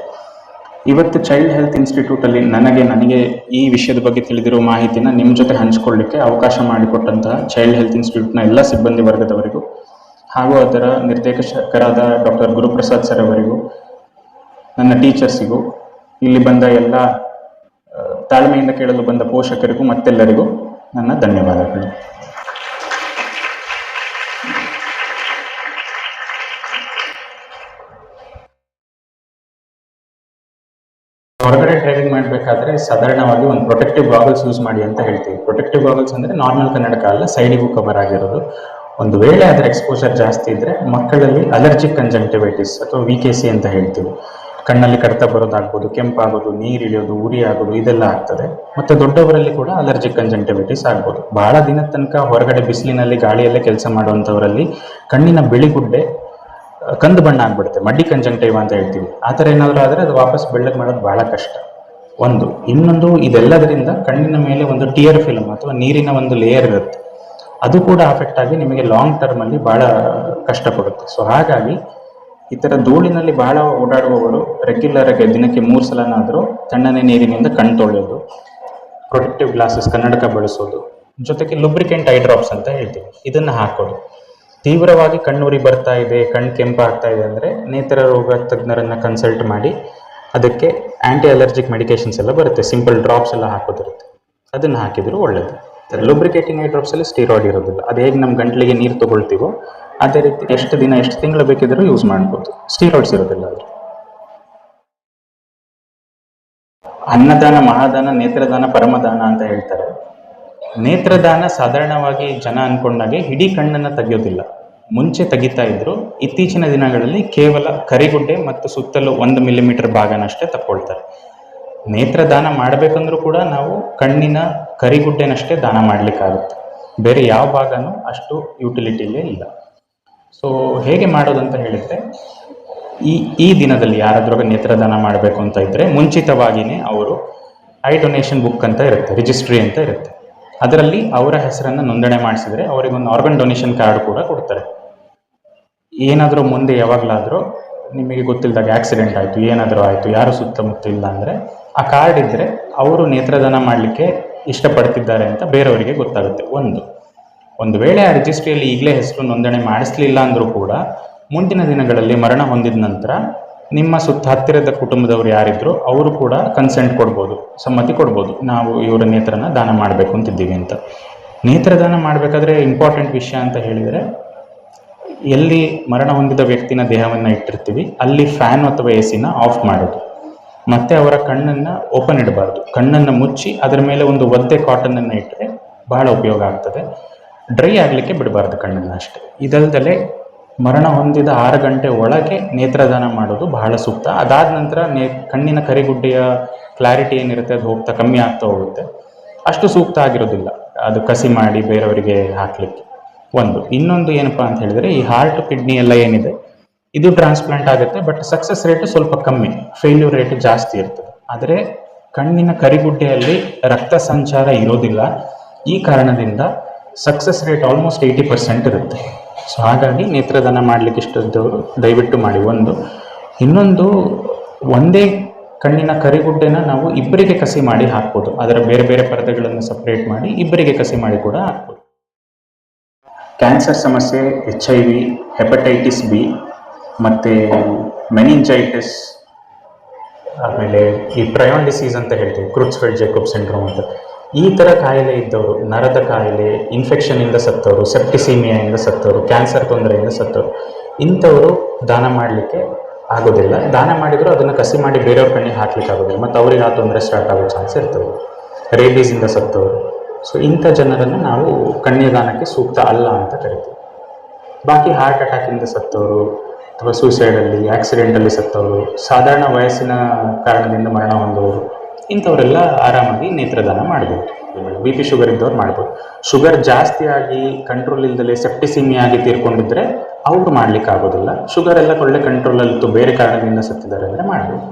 ಇವತ್ತು ಚೈಲ್ಡ್ ಹೆಲ್ತ್ ಇನ್ಸ್ಟಿಟ್ಯೂಟಲ್ಲಿ ನನಗೆ ನನಗೆ ಈ ವಿಷಯದ ಬಗ್ಗೆ ತಿಳಿದಿರೋ ಮಾಹಿತಿನ ನಿಮ್ಮ ಜೊತೆ ಹಂಚ್ಕೊಳ್ಳಿಕ್ಕೆ ಅವಕಾಶ ಮಾಡಿಕೊಟ್ಟಂತಹ ಚೈಲ್ಡ್ ಹೆಲ್ತ್ ಇನ್ಸ್ಟಿಟ್ಯೂಟ್ನ ಎಲ್ಲ ಸಿಬ್ಬಂದಿ ವರ್ಗದವರಿಗೂ, ಹಾಗೂ ಅದರ ನಿರ್ದೇಶಕರಾದ ಡಾಕ್ಟರ್ ಗುರುಪ್ರಸಾದ್ ಸರ್ ಅವರಿಗೂ, ನನ್ನ ಟೀಚರ್ಸಿಗೂ, ಇಲ್ಲಿ ಬಂದ ಎಲ್ಲ ತಾಳ್ಮೆಯಿಂದ ಕೇಳಲು ಬಂದ ಪೋಷಕರಿಗೂ ಮತ್ತೆಲ್ಲರಿಗೂ ನನ್ನ ಧನ್ಯವಾದಗಳು. ಹೊರಗಡೆ ಡ್ರೈವಿಂಗ್ ಮಾಡಬೇಕಾದ್ರೆ ಸಾಧಾರಣವಾಗಿ ಒಂದು ಪ್ರೊಟೆಕ್ಟಿವ್ ಗಾಗಲ್ಸ್ ಯೂಸ್ ಮಾಡಿ ಅಂತ ಹೇಳ್ತೀವಿ. ಪ್ರೊಟೆಕ್ಟಿವ್ ಗಾಗಲ್ಸ್ ಅಂದರೆ ನಾರ್ಮಲ್ ಕನ್ನಡಕ ಅಲ್ಲ ಸೈಡಿಗೂ ಕವರ್ ಆಗಿರೋದು. ಒಂದು ವೇಳೆ ಅದರ ಎಕ್ಸ್ಪೋಜರ್ ಜಾಸ್ತಿ ಇದ್ದರೆ ಮಕ್ಕಳಲ್ಲಿ ಅಲರ್ಜಿಕ್ ಕಂಜಂಕ್ಟಿವೈಟಿಸ್ ಅಥವಾ ವಿ ಅಂತ ಹೇಳ್ತೀವಿ. ಕಣ್ಣಲ್ಲಿ ಕಡಿತ ಬರೋದಾಗ್ಬೋದು, ಕೆಂಪಾಗೋದು ನೀರು ಇಳಿಯೋದು ಉರಿ ಆಗೋದು ಇದೆಲ್ಲ ಆಗ್ತದೆ. ಮತ್ತು ದೊಡ್ಡವರಲ್ಲಿ ಕೂಡ ಅಲರ್ಜಿಕ್ ಕಂಜಂಕ್ಟಿವೈಟಿಸ್ ಆಗ್ಬೋದು. ಬಹಳ ದಿನದ ತನಕ ಹೊರಗಡೆ ಬಿಸಿಲಿನಲ್ಲಿ ಗಾಳಿಯಲ್ಲೇ ಕೆಲಸ ಮಾಡುವಂಥವರಲ್ಲಿ ಕಣ್ಣಿನ ಬಿಳಿಗುಡ್ಡೆ ಕಂದು ಬಣ್ಣ ಆಗ್ಬಿಡುತ್ತೆ, ಮಡ್ಡಿ ಕಂಜಂಕ್ಟಿವ್ ಅಂತ ಹೇಳ್ತೀವಿ. ಆ ಥರ ಏನಾದರೂ ಆದರೆ ಅದು ವಾಪಸ್ ಬೆಳ್ಳಗೆ ಮಾಡೋದು ಬಹಳ ಕಷ್ಟ. ಒಂದು, ಇನ್ನೊಂದು ಇದೆಲ್ಲದರಿಂದ ಕಣ್ಣಿನ ಮೇಲೆ ಒಂದು ಟಿಯರ್ ಫಿಲ್ಮ್ ಅಥವಾ ನೀರಿನ ಒಂದು ಲೇಯರ್ ಇರುತ್ತೆ. ಅದು ಕೂಡ ಅಫೆಕ್ಟ್ ಆಗಿ ನಿಮಗೆ ಲಾಂಗ್ ಟರ್ಮಲ್ಲಿ ಭಾಳ ಕಷ್ಟ ಕೊಡುತ್ತೆ. ಸೊ ಹಾಗಾಗಿ ಈ ಥರ ಧೂಳಿನಲ್ಲಿ ಭಾಳ ಓಡಾಡುವವರು ರೆಗ್ಯುಲರ್ ಆಗಿ ದಿನಕ್ಕೆ ಮೂರು ಸಲನಾದರೂ ತಣ್ಣನೆ ನೀರಿನಿಂದ ಕಣ್ಣು ತೊಳೆಯೋದು ಪ್ರೊಟೆಕ್ಟಿವ್ ಗ್ಲಾಸಸ್ ಕನ್ನಡಕ ಬಳಸೋದು, ಜೊತೆಗೆ ಲುಬ್ರಿಕೆಂಟ್ ಐ ಡ್ರಾಪ್ಸ್ ಅಂತ ಹೇಳ್ತೀವಿ. ಇದನ್ನು ಹಾಕೋದು ತೀವ್ರವಾಗಿ ಕಣ್ಣುರಿ ಬರ್ತಾ ಇದೆ ಕಣ್ಣು ಕೆಂಪಾಗ್ತಾ ಇದೆ ಅಂದರೆ ನೇತ್ರ ರೋಗ ತಜ್ಞರನ್ನು ಕನ್ಸಲ್ಟ್ ಮಾಡಿ ಅದಕ್ಕೆ ಆ್ಯಂಟಿ ಅಲರ್ಜಿಕ್ ಮೆಡಿಕೇಶನ್ಸ್ ಎಲ್ಲ ಬರುತ್ತೆ ಸಿಂಪಲ್ ಡ್ರಾಪ್ಸ್ ಎಲ್ಲ ಹಾಕೋದಿರುತ್ತೆ. ಅದನ್ನು ಹಾಕಿದ್ರು ಒಳ್ಳೆಯದು ಲುಬ್ರಿಕೇಟಿಂಗ್ ಐ ಡ್ರಾಪ್ಸಲ್ಲಿ ಸ್ಟೀರಾಯ್ಡ್ ಇರೋದಿಲ್ಲ. ಅದು ಹೇಗೆ ನಮ್ಮ ಗಂಟಲಿಗೆ ನೀರು ತೊಗೊಳ್ತೀವೋ ಅದೇ ರೀತಿ ಎಷ್ಟು ದಿನ, ಎಷ್ಟು ತಿಂಗಳು ಬೇಕಿದ್ರೂ ಯೂಸ್ ಮಾಡ್ಬೋದು. ಸ್ಟೀರಾಯ್ಡ್ಸ್ ಇರೋದಿಲ್ಲ ಅದು. ಅನ್ನದಾನ, ಮಹಾದಾನ, ನೇತ್ರದಾನ, ಪರಮದಾನ ಅಂತ ಹೇಳ್ತಾರೆ. ನೇತ್ರದಾನ ಸಾಧಾರಣವಾಗಿ ಜನ ಅನ್ಕೊಂಡಾಗೆ ಇಡೀ ಕಣ್ಣನ್ನು ತೆಗೆಯೋದಿಲ್ಲ. ಮುಂಚೆ ತೆಗಿತಾ ಇದ್ರು, ಇತ್ತೀಚಿನ ದಿನಗಳಲ್ಲಿ ಕೇವಲ ಕರಿಗುಡ್ಡೆ ಮತ್ತು ಸುತ್ತಲೂ ಒಂದು ಮಿಲಿಮೀಟರ್ ಭಾಗನಷ್ಟೇ ತಕ್ಕೊಳ್ತಾರೆ. ನೇತ್ರದಾನ ಮಾಡಬೇಕಂದ್ರೂ ಕೂಡ ನಾವು ಕಣ್ಣಿನ ಕರಿಗುಡ್ಡೆನಷ್ಟೇ ದಾನ ಮಾಡಲಿಕ್ಕಾಗುತ್ತೆ. ಬೇರೆ ಯಾವ ಭಾಗನೂ ಅಷ್ಟು ಯುಟಿಲಿಟಿಲೇ ಇಲ್ಲ. ಸೊ ಹೇಗೆ ಮಾಡೋದಂತ ಹೇಳಿದರೆ, ಈ ಈ ದಿನದಲ್ಲಿ ಯಾರಾದ್ರೂ ನೇತ್ರದಾನ ಮಾಡಬೇಕು ಅಂತ ಇದ್ದರೆ ಮುಂಚಿತವಾಗಿಯೇ ಅವರು ಐ ಡೊನೇಷನ್ ಬುಕ್ ಅಂತ ಇರುತ್ತೆ ರಿಜಿಸ್ಟ್ರಿ ಅಂತ ಇರುತ್ತೆ. ಅದರಲ್ಲಿ ಅವರ ಹೆಸರನ್ನು ನೋಂದಣಿ ಮಾಡಿಸಿದರೆ ಅವರಿಗೆ ಒಂದು ಆರ್ಗನ್ ಡೊನೇಷನ್ ಕಾರ್ಡ್ ಕೂಡ ಕೊಡ್ತಾರೆ. ಏನಾದರೂ ಮುಂದೆ ಯಾವಾಗಲಾದರೂ ನಿಮಗೆ ಗೊತ್ತಿಲ್ಲದಾಗ ಆಕ್ಸಿಡೆಂಟ್ ಆಯಿತು, ಏನಾದರೂ ಆಯಿತು, ಯಾರು ಸುತ್ತಮುತ್ತ ಇಲ್ಲ ಅಂದರೆ ಆ ಕಾರ್ಡ್ ಇದ್ದರೆ ಅವರು ನೇತ್ರದಾನ ಮಾಡಲಿಕ್ಕೆ ಇಷ್ಟಪಡ್ತಿದ್ದಾರೆ ಅಂತ ಬೇರೆಯವರಿಗೆ ಗೊತ್ತಾಗುತ್ತೆ. ಒಂದು. ಒಂದು ವೇಳೆ ಆ ರಿಜಿಸ್ಟ್ರಿಯಲ್ಲಿ ಈಗಲೇ ಹೆಸರು ನೋಂದಣಿ ಮಾಡಿಸ್ಲಿಲ್ಲ ಅಂದರೂ ಕೂಡ ಮುಂದಿನ ದಿನಗಳಲ್ಲಿ ಮರಣ ಹೊಂದಿದ ನಂತರ ನಿಮ್ಮ ಸುತ್ತ ಹತ್ತಿರದ ಕುಟುಂಬದವರು ಯಾರಿದ್ರು ಅವರು ಕೂಡ ಕನ್ಸೆಂಟ್ ಕೊಡ್ಬೋದು, ಸಮ್ಮತಿ ಕೊಡ್ಬೋದು. ನಾವು ಇವರ ನೇತ್ರನ ದಾನ ಮಾಡಬೇಕು ಅಂತಿದ್ದೀವಿ ಅಂತ. ನೇತ್ರದಾನ ಮಾಡಬೇಕಾದ್ರೆ ಇಂಪಾರ್ಟೆಂಟ್ ವಿಷಯ ಅಂತ ಹೇಳಿದರೆ, ಎಲ್ಲಿ ಮರಣ ಹೊಂದಿದ ವ್ಯಕ್ತಿನ ದೇಹವನ್ನು ಇಟ್ಟಿರ್ತೀವಿ, ಅಲ್ಲಿ ಫ್ಯಾನ್ ಅಥವಾ ಎ ಸಿನ ಆಫ್ ಮಾಡೋದು. ಮತ್ತೆ ಅವರ ಕಣ್ಣನ್ನು ಓಪನ್ ಇಡಬಾರ್ದು. ಕಣ್ಣನ್ನು ಮುಚ್ಚಿ ಅದರ ಮೇಲೆ ಒಂದು ಒದ್ದೆ ಕಾಟನನ್ನು ಇಟ್ಟರೆ ಬಹಳ ಉಪಯೋಗ ಆಗ್ತದೆ. ಡ್ರೈ ಆಗಲಿಕ್ಕೆ ಬಿಡಬಾರ್ದು ಕಣ್ಣನ್ನು ಅಷ್ಟೇ. ಇದಲ್ದಲೆ ಮರಣ ಹೊಂದಿದ ಆರು ಗಂಟೆ ಒಳಗೆ ನೇತ್ರದಾನ ಮಾಡೋದು ಬಹಳ ಸೂಕ್ತ. ಅದಾದ ನಂತರ ನೇ, ಕಣ್ಣಿನ ಕರಿಗುಡ್ಡೆಯ ಕ್ಲಾರಿಟಿ ಏನಿರುತ್ತೆ, ಅದು ಹೋಗ್ತಾ ಕಮ್ಮಿ ಆಗ್ತಾ ಹೋಗುತ್ತೆ. ಅಷ್ಟು ಸೂಕ್ತ ಆಗಿರೋದಿಲ್ಲ. ಅದು ಕಸಿ ಮಾಡಿ ಬೇರೆಯವರಿಗೆ ಹಾಕಲಿಕ್ಕೆ. ಒಂದು, ಇನ್ನೊಂದು ಏನಪ್ಪಾ ಅಂತ ಹೇಳಿದರೆ, ಈ ಹಾರ್ಟ್ ಕಿಡ್ನಿ ಎಲ್ಲ ಏನಿದೆ, ಇದು ಟ್ರಾನ್ಸ್ಪ್ಲಾಂಟ್ ಆಗುತ್ತೆ ಬಟ್ ಸಕ್ಸಸ್ ರೇಟ್ ಸ್ವಲ್ಪ ಕಮ್ಮಿ. ಫೇಲ್ಯೂರ್ ರೇಟ್ ಜಾಸ್ತಿ ಇರ್ತದೆ. ಆದರೆ ಕಣ್ಣಿನ ಕರಿಗುಡ್ಡೆಯಲ್ಲಿ ರಕ್ತ ಸಂಚಾರ ಇರೋದಿಲ್ಲ. ಈ ಕಾರಣದಿಂದ success rate almost eighty percent ಇರುತ್ತೆ. ಸೊ ಹಾಗಾಗಿ ನೇತ್ರದಾನ ಮಾಡಲಿಕ್ಕೆ ಇಷ್ಟದವರು ದಯವಿಟ್ಟು ಮಾಡಿ. ಒಂದು. ಇನ್ನೊಂದು ಒಂದೇ ಕಣ್ಣಿನ ಕರಿಗುಡ್ಡೆನ ನಾವು ಇಬ್ಬರಿಗೆ ಕಸಿ ಮಾಡಿ ಹಾಕ್ಬೋದು. ಅದರ ಬೇರೆ ಬೇರೆ ಪರದೆಗಳನ್ನು ಸಪ್ರೇಟ್ ಮಾಡಿ ಇಬ್ಬರಿಗೆ ಕಸಿ ಮಾಡಿ ಕೂಡ ಹಾಕ್ಬೋದು. ಕ್ಯಾನ್ಸರ್ ಸಮಸ್ಯೆ H I V hepatitis B ಮತ್ತು ಮೆನಿಂಜೈಟಿಸ್ ಆಮೇಲೆ ಈ ಪ್ರಯೋನ್ ಡಿಸೀಸ್ ಅಂತ ಹೇಳ್ತೀವಿ ಕ್ರೂಟ್ಸ್ಫೆಲ್ಡ್ ಜೇಕೋಬ್ ಸಿಂಡ್ರೋಮ್ ಅಂತ. ಈ ಥರ ಕಾಯಿಲೆ ಇದ್ದವರು, ನರದ ಕಾಯಿಲೆ ಇನ್ಫೆಕ್ಷನಿಂದ ಸತ್ತವರು ಸೆಪ್ಟಿಸೀಮಿಯಾಯಿಂದ ಸತ್ತವರು ಕ್ಯಾನ್ಸರ್ ತೊಂದರೆಯಿಂದ ಸತ್ತವರು, ಇಂಥವರು ದಾನ ಮಾಡಲಿಕ್ಕೆ ಆಗೋದಿಲ್ಲ. ದಾನ ಮಾಡಿದರೂ ಅದನ್ನು ಕಸಿ ಮಾಡಿ ಬೇರೆಯವ್ರ ಕಣ್ಣಿಗೆ ಹಾಕ್ಲಿಕ್ಕೆ ಆಗೋದಿಲ್ಲ. ಮತ್ತು ಅವ್ರಿಗೆ ಆ ತೊಂದರೆ ಸ್ಟಾರ್ಟ್ ಆಗೋ ಚಾನ್ಸ್ ಇರ್ತವೆ ರೇಬೀಸಿಂದ ಸತ್ತವರು. ಸೊ ಇಂಥ ಜನರನ್ನು ನಾವು ಕನ್ಯಾದಾನಕ್ಕೆ ಸೂಕ್ತ ಅಲ್ಲ ಅಂತ ಕರಿತೀವಿ. ಬಾಕಿ ಹಾರ್ಟ್ ಅಟ್ಯಾಕಿಂದ ಸತ್ತವರು, ಅಥವಾ ಸೂಸೈಡಲ್ಲಿ ಆಕ್ಸಿಡೆಂಟಲ್ಲಿ ಸತ್ತವರು, ಸಾಧಾರಣ ವಯಸ್ಸಿನ ಕಾರಣದಿಂದ ಮರಣ ಹೊಂದವರು ಇಂಥವರೆಲ್ಲ ಆರಾಮಾಗಿ ನೇತ್ರದಾನ ಮಾಡ್ಬೋದು. ಬಿ ಪಿ ಶುಗರ್ ಇದ್ದವ್ರು ಮಾಡ್ಬೋದು. ಶುಗರ್ ಜಾಸ್ತಿ ಆಗಿ ಕಂಟ್ರೋಲ್ ಇಲ್ದಲೆ ಸೆಪ್ಟಿಸಿಮಿ ಆಗಿ ತೀರ್ಕೊಂಡಿದ್ರೆ ಅವ್ರು ಮಾಡ್ಲಿಕ್ಕೆ ಆಗೋದಿಲ್ಲ ಶುಗರ್ ಎಲ್ಲ ಒಳ್ಳೆ ಕಂಟ್ರೋಲಲ್ಲಿತ್ತು ಬೇರೆ ಕಾರಣದಿಂದ ಸತ್ತಿದ್ದಾರೆ ಅಂದರೆ ಮಾಡ್ಬೋದು.